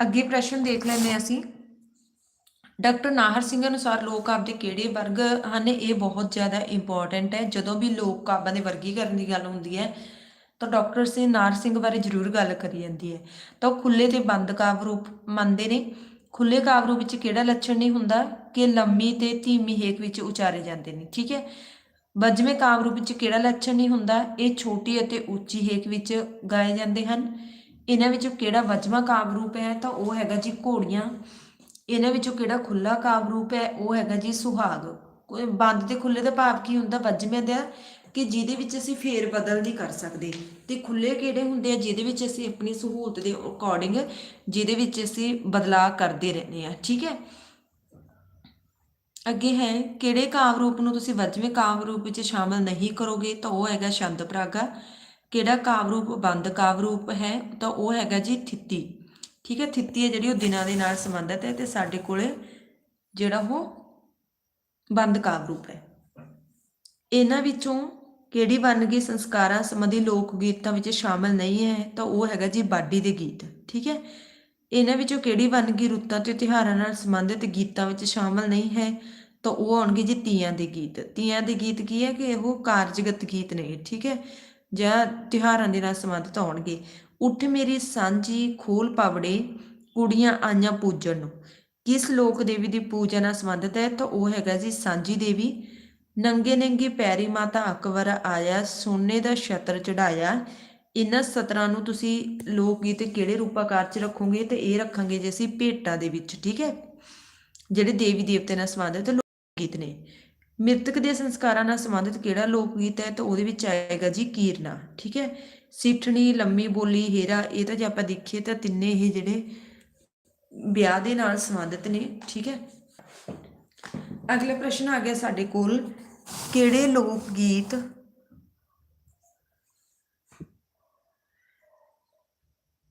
ਅੱਗੇ ਪ੍ਰਸ਼ਨ ਦੇਖ ਲੈਂਦੇ ਹਾਂ ਅਸੀਂ। ਡਾਕਟਰ ਨਾਹਰ ਸਿੰਘ ਅਨੁਸਾਰ ਲੋਕ ਕਾਵਿ ਦੇ ਕਿਹੜੇ ਵਰਗ ਹਨ? ਇਹ ਬਹੁਤ ਜ਼ਿਆਦਾ ਇੰਪੋਰਟੈਂਟ ਹੈ। ਜਦੋਂ ਵੀ ਲੋਕ ਕਾਵਿਆਂ ਦੇ ਵਰਗੀਕਰਨ ਦੀ ਗੱਲ ਹੁੰਦੀ ਹੈ, ਤਾਂ ਡਾਕਟਰ ਸਿੰਘ ਨਾਹਰ ਸਿੰਘ ਬਾਰੇ ਜ਼ਰੂਰ ਗੱਲ ਕਰੀ ਜਾਂਦੀ ਹੈ। ਤਾਂ ਉਹ ਖੁੱਲੇ ਤੇ ਬੰਦ ਕਾਵਿ ਰੂਪ ਮੰਨਦੇ ਨੇ। ਖੁੱਲੇ ਕਾਵਿ ਰੂਪ ਵਿੱਚ ਕਿਹੜਾ ਲੱਛਣ ਨਹੀਂ ਹੁੰਦਾ? ਕਿ ਲੰਮੀ ਤੇ ਧੀਮੀ ਹੇਕ ਵਿੱਚ ਉਚਾਰੇ ਜਾਂਦੇ ਨੇ, ਠੀਕ ਹੈ? ਵੱਜਵੇਂ ਕਾਵਿ ਰੂਪ ਵਿੱਚ ਕਿਹੜਾ ਲੱਛਣ ਨਹੀਂ ਹੁੰਦਾ? ਇਹ ਛੋਟੀ ਅਤੇ ਉੱਚੀ ਹੇਕ ਵਿੱਚ ਗਾਏ ਜਾਂਦੇ ਹਨ। ਇਹਨਾਂ ਵਿੱਚੋਂ ਕਿਹੜਾ ਵਜਵਾ ਕਾਵਿ ਰੂਪ ਹੈ ਤਾਂ ਉਹ ਹੈਗਾ ਜੀ ਘੋੜੀਆਂ। ਇਹਨਾਂ ਵਿੱਚੋਂ ਕਿਹੜਾ ਖੁੱਲਾ ਕਾਵਿ ਰੂਪ ਹੈ ਉਹ ਹੈਗਾ ਜੀ ਸੁਹਾਗ। ਬੰਦ ਤੇ ਖੁੱਲੇ ਦਾ ਭਾਵ ਕੀ ਹੁੰਦਾ? ਵੱਜਵੇਂ ਦਾ ਕਿ ਜਿਹਦੇ ਵਿੱਚ ਅਸੀਂ ਫੇਰ ਬਦਲ ਨਹੀਂ ਕਰ ਸਕਦੇ। ਤੇ ਖੁੱਲੇ ਕਿਹੜੇ ਹੁੰਦੇ ਆ? ਜਿਹਦੇ ਵਿੱਚ ਅਸੀਂ ਆਪਣੀ ਸਹੂਲਤ ਦੇ ਅਕੋਰਡਿੰਗ ਜਿਹਦੇ ਵਿੱਚ ਅਸੀਂ ਬਦਲਾਅ ਕਰਦੇ ਰਹਿੰਦੇ ਆ ਠੀਕ ਹੈ? ਅੱਗੇ ਹੈ, ਕਿਹੜੇ ਕਾਵਿ ਰੂਪ ਨੂੰ ਤੁਸੀਂ ਵਜਵੇਂ ਕਾਵਿ ਰੂਪ ਵਿੱਚ ਸ਼ਾਮਲ ਨਹੀਂ ਕਰੋਗੇ ਤਾਂ ਉਹ ਹੈਗਾ ਛੰਦ ਪ੍ਰਾਗਾ ਕਿਹੜਾ ਕਾਵਿ ਰੂਪ, ਬੰਦ ਕਾਵਿ ਰੂਪ ਹੈ, ਤਾਂ ਉਹ ਹੈਗਾ ਜੀ ਥਿੱਤੀ। ਠੀਕ ਹੈ, ਥਿੱਤੀ ਹੈ ਜਿਹੜੀ ਉਹ ਦਿਨਾਂ ਦੇ ਨਾਲ ਸੰਬੰਧਿਤ ਹੈ ਤੇ ਸਾਡੇ ਕੋਲੇ ਜਿਹੜਾ ਉਹ ਬੰਦ ਕਾਵਿ ਰੂਪ ਹੈ। ਇਹਨਾਂ ਵਿੱਚੋਂ ਕਿਹੜੀ ਵੰਨਗੀ ਸੰਸਕਾਰਾਂ ਸੰਬੰਧੀ ਲੋਕ ਗੀਤਾਂ ਵਿੱਚ ਸ਼ਾਮਲ ਨਹੀਂ ਹੈ, ਤਾਂ ਉਹ ਹੈਗਾ ਜੀ ਬਾਡੀ ਦੇ ਗੀਤ। ਠੀਕ ਹੈ, ਇਹਨਾਂ ਵਿੱਚੋਂ ਕਿਹੜੀ ਵੰਨਗੀ ਰੁੱਤਾਂ ਤੇ ਤਿਉਹਾਰਾਂ ਨਾਲ ਸੰਬੰਧਿਤ ਗੀਤਾਂ ਵਿੱਚ ਸ਼ਾਮਲ ਨਹੀਂ ਹੈ, ਤਾਂ ਉਹ ਆਉਣਗੇ ਜੀ ਤੀਆਂ ਦੇ ਗੀਤ। ਤੀਆਂ ਦੇ ਗੀਤ ਕੀ ਹੈ ਕਿ ਉਹ ਕਾਰਜਗਤ ਗੀਤ ਨੇ, ਠੀਕ ਹੈ। ਜਾਂ ਤਿਉਹਾਰਾਂ ਦੇ ਨਾਲ ਸੰਬੰਧਿਤ ਆਉਣਗੇ ਉੱਠ ਮੇਰੀ ਸਾਂਝੀ ਖੋਲ ਪਾਵੜੇ, ਕੁੜੀਆਂ ਆਈਆਂ ਪੂਜਣ ਨੂੰ। ਕਿਸ ਲੋਕ ਦੇਵੀ ਦੀ ਪੂਜਾ ਨਾਲ ਸੰਬੰਧਿਤ ਹੈ? ਤਾਂ ਉਹ ਹੈਗਾ ਜੀ ਸਾਂਝੀ ਦੇਵੀ। ਨੰਗੇ ਨੰਗੇ ਪੈਰੀ ਮਾਤਾ ਅਕਬਰ ਆਇਆ, ਸੋਨੇ ਦਾ ਛਤਰ ਚੜਾਇਆ ਇਹਨਾਂ ਸਤਰਾਂ ਨੂੰ ਤੁਸੀਂ ਲੋਕ ਗੀਤ ਕਿਹੜੇ ਰੂਪਾਕਾਰ ਚ ਰੱਖੋਗੇ? ਤੇ ਇਹ ਰੱਖਾਂਗੇ ਜੇ ਅਸੀਂ ਭੇਟਾਂ ਦੇ ਵਿੱਚ, ਠੀਕ ਹੈ? ਜਿਹੜੇ ਦੇਵੀ ਦੇਵਤੇ ਨਾਲ ਸੰਬੰਧਿਤ ਲੋਕ ਗੀਤ ਨੇ। ਮ੍ਰਿਤਕ ਦੇ ਸੰਸਕਾਰਾਂ ਨਾਲ ਸੰਬੰਧਿਤ ਕਿਹੜਾ ਲੋਕ ਗੀਤ ਹੈ ਤਾਂ ਉਹਦੇ ਵਿੱਚ ਆਏਗਾ ਜੀ ਕੀਰਨਾ, ਠੀਕ ਹੈ? ਸਿੱਠਣੀ, ਲੰਮੀ ਬੋਲੀ, ਹੀਰਾ, ਇਹ ਤਾਂ ਜੇ ਆਪਾਂ ਦੇਖੀਏ ਤਾਂ ਤਿੰਨੇ ਇਹ ਜਿਹੜੇ ਵਿਆਹ ਦੇ ਨਾਲ ਸੰਬੰਧਿਤ ਨੇ, ਠੀਕ ਹੈ? ਅਗਲਾ ਪ੍ਰਸ਼ਨ ਆ ਗਿਆ ਸਾਡੇ ਕੋਲ, ਕਿਹੜੇ ਲੋਕ ਗੀਤ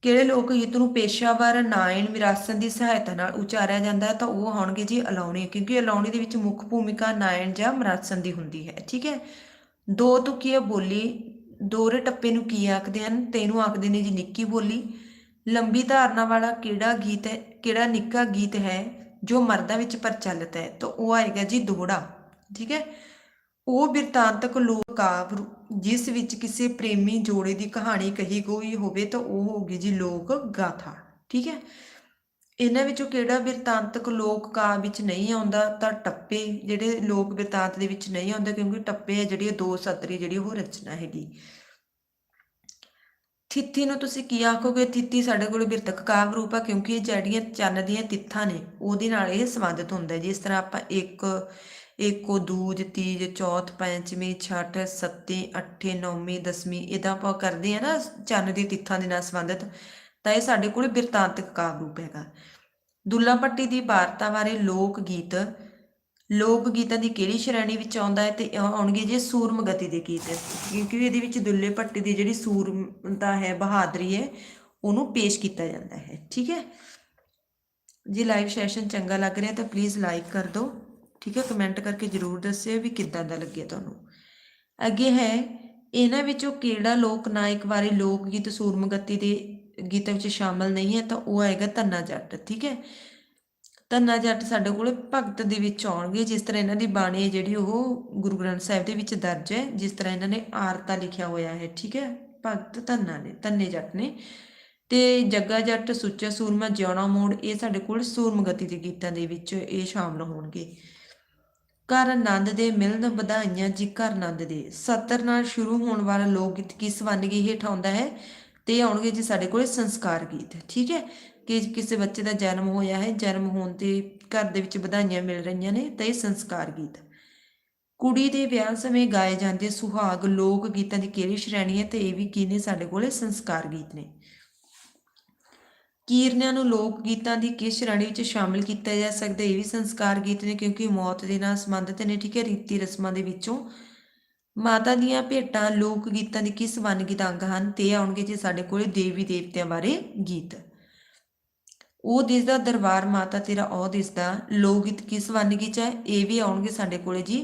ਕਿਹੜੇ ਲੋਕ ਗੀਤ ਨੂੰ ਪੇਸ਼ਾਵਰ, ਨਾਇਣ, ਵਿਰਾਸਤ ਦੀ ਸਹਾਇਤਾ ਨਾਲ ਉਚਾਰਿਆ ਜਾਂਦਾ ਹੈ ਤਾਂ ਉਹ ਹੋਣਗੇ ਜੀ ਅਲਾਉਣੀ, ਕਿਉਂਕਿ ਅਲਾਉਣੀ ਦੇ ਵਿੱਚ ਮੁੱਖ ਭੂਮਿਕਾ ਨਾਇਣ ਜਾਂ ਮਰਾਸਨ ਦੀ ਹੁੰਦੀ ਹੈ, ਠੀਕ ਹੈ? ਦੋ ਤੁਕੀਆ ਬੋਲੀ? ਦੋਹਰੇ ਟੱਪੇ ਨੂੰ ਕੀ ਆਖਦੇ ਹਨ? ਤੇ ਇਹਨੂੰ ਆਖਦੇ ਨੇ ਜੀ ਨਿੱਕੀ ਬੋਲੀ। ਲੰਬੀ ਧਾਰਨਾ ਵਾਲਾ ਕਿਹੜਾ ਗੀਤ ਹੈ, ਕਿਹੜਾ ਨਿੱਕਾ ਗੀਤ ਹੈ ਜੋ ਮਰਦਾਂ ਵਿੱਚ ਪ੍ਰਚਲਿਤ ਹੈ? ਤਾਂ ਉਹ ਆਏਗਾ ਜੀ ਦੋਹੜਾ ਠੀਕ ਹੈ? ਉਹ ਬਿਰਤਾਂਤਕ ਲੋਕ ਕਾਵਿ ਜਿਸ ਵਿੱਚ ਕਿਸੇ ਪ੍ਰੇਮੀ ਜੋੜੇ ਦੀ ਕਹਾਣੀ ਕਹੀ ਗਈ ਹੋਵੇ ਤਾਂ ਉਹ ਹੋਗੀ ਜੀ ਲੋਕ ਗਾਥਾ, ਠੀਕ ਹੈ? ਇਹਨਾਂ ਵਿੱਚੋਂ ਕਿਹੜਾ ਬਿਰਤਾਂਤਕ ਲੋਕ ਕਾਵਿ ਵਿੱਚ ਨਹੀਂ ਆਉਂਦਾ ਤਾਂ ਟੱਪੇ ਜਿਹੜੇ ਲੋਕ ਬਿਰਤਾਂਤ ਦੇ ਵਿੱਚ ਨਹੀਂ ਆਉਂਦੇ ਕਿਉਂਕਿ ਟੱਪੇ ਹੈ ਜਿਹੜੀ ਦੋ ਸਤਰੀ ਜਿਹੜੀ ਉਹ ਰਚਨਾ ਹੈਗੀ। ਥਿੱਤੀ ਨੂੰ ਤੁਸੀਂ ਕੀ ਆਖੋਗੇ? ਥਿੱਤੀ ਸਾਡੇ ਕੋਲ ਬਿਰਤਕ ਕਾਵ ਰੂਪ ਆ ਕਿਉਂਕਿ ਇਹ ਜਿਹੜੀਆਂ ਚੰਨ ਦੀਆਂ ਤਿੱਥਾਂ ਨੇ ਉਹਦੇ ਨਾਲ ਇਹ ਸੰਬੰਧਿਤ ਹੁੰਦਾ ਹੈ। ਜਿਸ ਤਰ੍ਹਾਂ ਆਪਾਂ ਇੱਕ ਏਕੋ ਦੂਜ, ਤੀਜ, ਚੌਥ ਪੰਚਮੀ ਛਠ, ਸੱਤੀ, ਅੱਠੇ, ਨੌਵੀਂ, ਦਸਵੀਂ ਇਦਾਂ ਆਪਾਂ ਕਰਦੇ ਆ ਨਾ ਚੰਨ ਦੀ ਤਿੱਥਾਂ ਦੇ ਨਾਲ ਸੰਬੰਧਿਤ, ਤਾਂ ਇਹ ਸਾਡੇ ਕੋਲ ਬਿਰਤਾਂਤਕ ਕਾਵਿ ਰੂਪ ਹੈਗਾ। ਦੁੱਲਾ ਭੱਟੀ ਦੀ ਵਾਰਤਾ ਬਾਰੇ ਲੋਕ ਗੀਤ, ਲੋਕ ਗੀਤਾਂ ਦੀ ਕਿਹੜੀ ਸ਼੍ਰੇਣੀ ਵਿੱਚ ਆਉਂਦਾ ਹੈ ਤੇ ਆਉਣਗੇ ਜੇ ਸੂਰਮ ਗਤੀ ਦੇ ਗੀਤ, ਕਿਉਂਕਿ ਇਹਦੇ ਵਿੱਚ ਦੁੱਲੇ ਭੱਟੀ ਦੀ ਜਿਹੜੀ ਸੂਰਮਤਾ ਹੈ, ਬਹਾਦਰੀ ਹੈ, ਉਹਨੂੰ ਪੇਸ਼ ਕੀਤਾ ਜਾਂਦਾ ਹੈ, ਠੀਕ ਹੈ? ਜੇ ਲਾਈਵ ਸੈਸ਼ਨ ਚੰਗਾ ਲੱਗ ਰਿਹਾ ਤਾਂ ਪਲੀਜ਼ ਲਾਈਕ ਕਰ ਦਿਓ। ਠੀਕ ਹੈ ਕਮੈਂਟ ਕਰਕੇ ਜਰੂਰ ਦੱਸਿਓ ਵੀ ਕਿੱਦਾਂ ਦਾ ਲੱਗਿਆ ਤੁਹਾਨੂੰ। ਅੱਗੇ ਹੈ, ਇਹਨਾਂ ਵਿੱਚੋਂ ਕਿਹੜਾ ਲੋਕ ਨਾਇਕ ਬਾਰੇ ਲੋਕ ਗੀਤ ਸੂਰਮਗਤੀ ਦੇ ਗੀਤਾਂ ਵਿੱਚ ਸ਼ਾਮਲ ਨਹੀਂ ਹੈ, ਤਾਂ ਉਹ ਆਏਗਾ ਧੰਨਾ ਜੱਟ, ਠੀਕ ਹੈ। ਧੰਨਾ ਜੱਟ ਸਾਡੇ ਕੋਲ ਭਗਤ ਦੇ ਵਿੱਚ ਆਉਣਗੇ, ਜਿਸ ਤਰ੍ਹਾਂ ਇਹਨਾਂ ਦੀ ਬਾਣੀ ਹੈ ਜਿਹੜੀ ਉਹ ਗੁਰੂ ਗ੍ਰੰਥ ਸਾਹਿਬ ਦੇ ਵਿੱਚ ਦਰਜ ਹੈ, ਜਿਸ ਤਰ੍ਹਾਂ ਇਹਨਾਂ ਨੇ ਆਰਤਾ ਲਿਖਿਆ ਹੋਇਆ ਹੈ, ਠੀਕ ਹੈ। ਭਗਤ ਧੰਨਾ ਨੇ, ਧੰਨੇ ਜੱਟ ਨੇ। ਤੇ ਜੱਗਾ ਜੱਟ, ਸੁੱਚਾ ਸੂਰਮਾ, ਜਿਉਣਾ ਮੋੜ, ਇਹ ਸਾਡੇ ਕੋਲ ਸੂਰਮਗਤੀ ਦੇ ਗੀਤਾਂ ਦੇ ਵਿੱਚ ਇਹ ਸ਼ਾਮਲ ਹੋਣਗੇ। ਘਰ ਆਨੰਦ ਦੇ, ਮਿਲਣ ਵਧਾਈਆਂ ਜੀ ਘਰ ਆਨੰਦ ਦੇ। ਸਤਰ ਨਾਲ ਸ਼ੁਰੂ ਹੋਣ ਵਾਲਾ ਲੋਕ ਗੀਤ ਕਿਸ ਵੰਨਗੀ ਹੇਠ ਆਉਂਦਾ ਹੈ? ਤੇ ਆਉਣਗੇ ਜੀ ਸਾਡੇ ਕੋਲ ਸੰਸਕਾਰ ਗੀਤ, ਠੀਕ ਹੈ? ਕਿ ਕਿਸੇ ਬੱਚੇ ਦਾ ਜਨਮ ਹੋਇਆ ਹੈ, ਜਨਮ ਹੋਣ ਤੇ ਘਰ ਦੇ ਵਿੱਚ ਵਧਾਈਆਂ ਮਿਲ ਰਹੀਆਂ ਨੇ, ਤਾਂ ਇਹ ਸੰਸਕਾਰ ਗੀਤ। ਕੁੜੀ ਦੇ ਵਿਆਹ ਸਮੇਂ ਗਾਏ ਜਾਂਦੇ ਸੁਹਾਗ ਲੋਕ ਗੀਤਾਂ ਦੀ ਕਿਹੜੀ ਸ਼੍ਰੇਣੀ ਹੈ? ਤੇ ਇਹ ਵੀ ਕੀ ਨੇ ਸਾਡੇ ਕੋਲੇ ਸੰਸਕਾਰ ਗੀਤ ਨੇ? ਕੀਰਨਿਆਂ ਨੂੰ ਲੋਕ ਗੀਤਾਂ ਦੀ ਕਿਸ ਸ਼੍ਰੇਣੀ ਵਿੱਚ ਸ਼ਾਮਿਲ ਕੀਤਾ ਜਾ ਸਕਦਾ ਇਹ ਵੀ ਸੰਸਕਾਰ ਗੀਤ ਨੇ, ਕਿਉਂਕਿ ਮੌਤ ਦੇ ਨਾਲ ਸੰਬੰਧਿਤ ਨੇ, ਠੀਕ ਹੈ? ਰੀਤੀ ਰਸਮਾਂ ਦੇ ਵਿੱਚੋਂ। ਮਾਤਾ ਦੀਆਂ ਭੇਟਾਂ ਲੋਕ ਗੀਤਾਂ ਦੀ ਕਿਸ ਵੰਨਗੀ ਦਾ ਅੰਗ ਹਨ? ਤੇ ਆਉਣਗੇ ਜੀ ਸਾਡੇ ਕੋਲੇ ਦੇਵੀ ਦੇਵਤਿਆਂ ਬਾਰੇ ਗੀਤ। ਉਹ ਦਿਸਦਾ ਦਰਬਾਰ ਮਾਤਾ ਤੇਰਾ ਉਹ ਦਿਸਦਾ ਲੋਕ ਗੀਤ ਕਿਸ ਵੰਨਗੀ ਚ ਹੈ? ਇਹ ਵੀ ਆਉਣਗੇ ਸਾਡੇ ਕੋਲੇ ਜੀ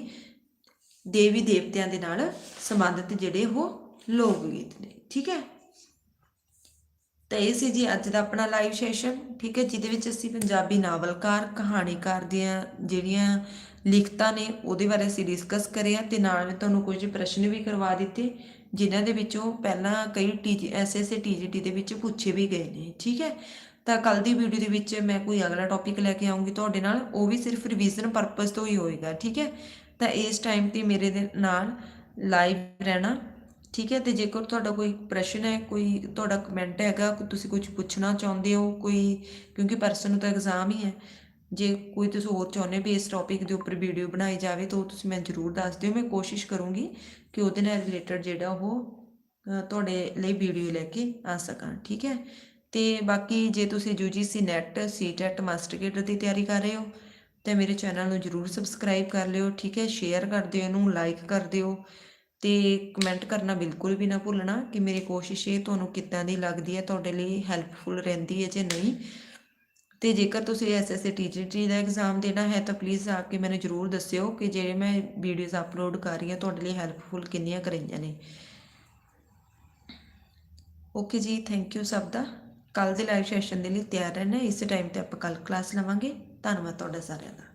ਦੇਵੀ ਦੇਵਤਿਆਂ ਦੇ ਨਾਲ ਸੰਬੰਧਿਤ ਜਿਹੜੇ ਉਹ ਲੋਕ ਗੀਤ ਨੇ, ਠੀਕ ਹੈ? ਤਾਂ ਇਹ ਸੀ ਜੀ ਅੱਜ ਦਾ ਆਪਣਾ ਲਾਈਵ ਸੈਸ਼ਨ ਠੀਕ ਹੈ, ਜਿਹਦੇ ਵਿੱਚ ਅਸੀਂ ਪੰਜਾਬੀ ਨਾਵਲਕਾਰ, ਕਹਾਣੀਕਾਰ ਦੀਆਂ ਜਿਹੜੀਆਂ ਲਿਖਤਾਂ ਨੇ, ਉਹਦੇ ਬਾਰੇ ਅਸੀਂ ਡਿਸਕਸ ਕਰਿਆ ਤੇ ਨਾਲ ਮੈਂ ਤੁਹਾਨੂੰ ਕੁਝ ਪ੍ਰਸ਼ਨ ਵੀ ਕਰਵਾ ਦਿੱਤੇ, ਜਿਨ੍ਹਾਂ ਦੇ ਵਿੱਚੋਂ ਪਹਿਲਾਂ ਕਈ ਟੀਜੀ ਐਸਐਸਏ ਟੀਜੀਟੀ ਦੇ ਵਿੱਚ ਪੁੱਛੇ ਵੀ ਗਏ ਨੇ, ਠੀਕ ਹੈ। ਤਾਂ ਕੱਲ ਦੀ ਵੀਡੀਓ ਦੇ ਵਿੱਚ ਮੈਂ ਕੋਈ ਅਗਲਾ ਟੌਪਿਕ ਲੈ ਕੇ ਆਉਂਗੀ ਤੁਹਾਡੇ ਨਾਲ, ਉਹ ਵੀ ਸਿਰਫ ਰਿਵੀਜ਼ਨ ਪਰਪਸ ਤੋਂ ਹੀ ਹੋਏਗਾ, ਠੀਕ ਹੈ। ਤਾਂ ਇਸ ਟਾਈਮ ਤੇ ਮੇਰੇ ਦੇ ਨਾਲ ਲਾਈਵ ਰਹਿਣਾ। ਠੀਕ ਹੈ, ਤੇ ਜੇਕਰ ਤੁਹਾਡਾ ਕੋਈ ਪ੍ਰਸ਼ਨ ਹੈ, ਕੋਈ ਤੁਹਾਡਾ ਕਮੈਂਟ ਹੈਗਾ ਤੁਸੀਂ ਕੁਝ ਪੁੱਛਣਾ ਚਾਹੁੰਦੇ ਹੋ, ਕੋਈ, ਕਿਉਂਕਿ ਪਰਸਨ ਨੂੰ ਤਾਂ ਐਗਜ਼ਾਮ ਹੀ ਹੈ, ਜੇ ਕੋਈ ਤੁਸੀਂ ਹੋਰ ਚਾਹੁੰਦੇ ਵੀ ਇਸ ਟੌਪਿਕ ਦੇ ਉੱਪਰ ਵੀਡੀਓ ਬਣਾਈ ਜਾਵੇ, ਤਾਂ ਉਹ ਤੁਸੀਂ ਮੈਂ ਜ਼ਰੂਰ ਦੱਸ ਦਿਓ, ਮੈਂ ਕੋਸ਼ਿਸ਼ ਕਰੂੰਗੀ ਕਿ ਉਹਦੇ ਨਾਲ ਰਿਲੇਟਡ ਜਿਹੜਾ ਉਹ ਤੁਹਾਡੇ ਲਈ ਵੀਡੀਓ ਲੈ ਕੇ ਆ ਸਕਾਂ, ਠੀਕ ਹੈ। ਤੇ ਬਾਕੀ ਜੇ ਤੁਸੀਂ ਯੂਜੀਸੀ ਨੈਟ ਸੀਟੈਟ ਮਾਸਟਰਕੇਟ ਦੀ ਤਿਆਰੀ ਕਰ ਰਹੇ ਹੋ, ਤਾਂ ਮੇਰੇ ਚੈਨਲ ਨੂੰ ਜਰੂਰ ਸਬਸਕ੍ਰਾਈਬ ਕਰ ਲਿਓ, ਠੀਕ ਹੈ। ਸ਼ੇਅਰ ਕਰ ਦਿਓ ਇਹਨੂੰ ਲਾਈਕ ਕਰ ਦਿਓ। ਤੇ ਕਮੈਂਟ ਕਰਨਾ ਬਿਲਕੁਲ ਵੀ ਨਾ ਭੁੱਲਣਾ ਕਿ ਮੇਰੀ ਕੋਸ਼ਿਸ਼ ਇਹ ਤੁਹਾਨੂੰ ਕਿੱਦਾਂ ਦੀ ਲੱਗਦੀ ਹੈ, ਤੁਹਾਡੇ ਲਈ ਹੈਲਪਫੁਲ ਰਹਿੰਦੀ ਹੈ ਜਾਂ ਨਹੀਂ। ਤੇ ਜੇਕਰ ਤੁਸੀਂ ਐਸਐਸਏ ਟੀਜੀਟੀ ਦਾ ਐਗਜ਼ਾਮ ਦੇਣਾ ਹੈ ਤਾਂ ਪਲੀਜ਼ ਆ ਕੇ ਮੈਨੂੰ ਜਰੂਰ ਦੱਸਿਓ ਕਿ ਜਿਹੜੇ ਮੈਂ ਵੀਡੀਓਜ਼ ਅਪਲੋਡ ਕਰ ਰਹੀ ਹਾਂ, ਤੁਹਾਡੇ ਲਈ ਹੈਲਪਫੁਲ ਕਿੰਨੀਆਂ ਕਰ ਨੇ। ਓਕੇ ਜੀ ਥੈਂਕ ਯੂ ਸਭ ਦਾ। ਕੱਲ ਦੇ ਲਾਈਵ ਸੈਸ਼ਨ ਦੇ ਲਈ ਤਿਆਰ ਰਹਿਣਾ ਇਸੇ ਟਾਈਮ ਤੇ ਆਪਾਂ ਕੱਲ ਕਲਾਸ ਲਵਾਂਗੇ। ਧੰਨਵਾਦ ਤੁਹਾਡਾ ਸਾਰਿਆਂ ਦਾ।